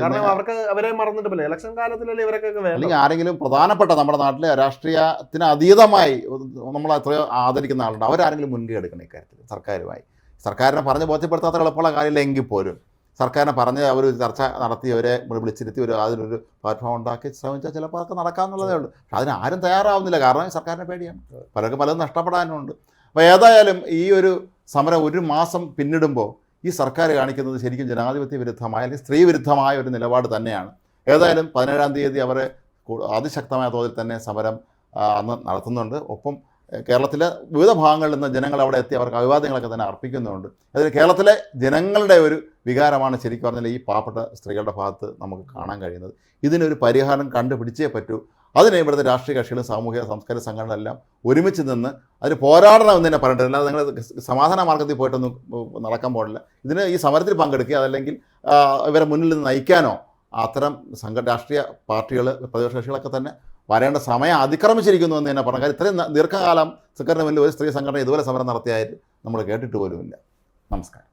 S2: കാരണം അവർക്ക് അവരെ മറന്നിട്ട് പോലെ ഇലക്ഷൻ കാലത്തിലല്ലേ ഇവരൊക്കെ
S1: അല്ലെങ്കിൽ ആരെങ്കിലും പ്രധാനപ്പെട്ട നമ്മുടെ നാട്ടിലെ രാഷ്ട്രീയത്തിന് അതീതമായി നമ്മൾ എത്രയോ ആദരിക്കുന്ന ആളുണ്ട്. അവരാരെങ്കിലും മുൻകൈ എടുക്കണം ഇക്കാര്യത്തിൽ സർക്കാരുമായി. സർക്കാരിനെ പറഞ്ഞ് ബോധ്യപ്പെടുത്താത്ത എളുപ്പമുള്ള കാര്യമില്ല എങ്കിൽ പോലും. സർക്കാരിനെ പറഞ്ഞ് അവർ ചർച്ച നടത്തി അവരെ വിളിച്ചിരുത്തി ഒരു അതിനൊരു പ്ലാറ്റ്ഫോം ഉണ്ടാക്കി ശ്രമിച്ചാൽ ചിലപ്പോൾ അതൊക്കെ നടക്കാമെന്നുള്ളതേ ഉള്ളൂ. പക്ഷെ അതിന് ആരും തയ്യാറാവുന്നില്ല. കാരണം സർക്കാരിനെ പേടിയാണ്. പലർക്കും പലതും നഷ്ടപ്പെടാനുണ്ട്. അപ്പോൾ ഏതായാലും ഈ ഒരു സമരം ഒരു മാസം പിന്നിടുമ്പോൾ ഈ സർക്കാർ കാണിക്കുന്നത് ശരിക്കും ജനാധിപത്യ വിരുദ്ധമായ അല്ലെങ്കിൽ സ്ത്രീ വിരുദ്ധമായ ഒരു നിലപാട് തന്നെയാണ്. ഏതായാലും പതിനേഴാം തീയതി അവരെ അതിശക്തമായ തോതിൽ തന്നെ സമരം അന്ന് നടത്തുന്നുണ്ട്. ഒപ്പം കേരളത്തിലെ വിവിധ ഭാഗങ്ങളിൽ നിന്ന് ജനങ്ങൾ അവിടെ എത്തി അവർക്ക് അഭിവാദ്യങ്ങളൊക്കെ തന്നെ അർപ്പിക്കുന്നുണ്ട്. അതിൽ കേരളത്തിലെ ജനങ്ങളുടെ ഒരു വികാരമാണ് ശരിക്കും പറഞ്ഞാൽ ഈ പാവപ്പെട്ട സ്ത്രീകളുടെ ഭാഗത്ത് നമുക്ക് കാണാൻ കഴിയുന്നത്. ഇതിനൊരു പരിഹാരം കണ്ടുപിടിച്ചേ പറ്റൂ. അതിന് ഇവിടുത്തെ രാഷ്ട്രീയ കക്ഷികളും സാമൂഹിക സാംസ്കാരിക സംഘടനകളെല്ലാം ഒരുമിച്ച് നിന്ന് അതിന് പോരാടണം എന്ന് തന്നെ പറഞ്ഞിട്ടില്ല അല്ലാതെ നിങ്ങൾ സമാധാന മാർഗത്തിൽ പോയിട്ടൊന്നും നടക്കാൻ പാടില്ല. ഇതിന് ഈ സമരത്തിൽ പങ്കെടുക്കുക അതല്ലെങ്കിൽ ഇവരെ മുന്നിൽ നിന്ന് നയിക്കാനോ അത്തരം സംഘ രാഷ്ട്രീയ പാർട്ടികൾ പ്രതിപക്ഷ കക്ഷികളൊക്കെ തന്നെ വരേണ്ട സമയം അതിക്രമിച്ചിരിക്കുന്നു എന്ന് തന്നെ പറഞ്ഞു കാര്യം. ഇത്രയും ദീർഘകാലം സിക്കറിന് മുന്നിൽ ഒരു സ്ത്രീ സംഘടന ഇതുപോലെ സമരം നടത്തിയായിട്ട് നമ്മൾ കേട്ടിട്ട് പോലുമില്ല. നമസ്കാരം.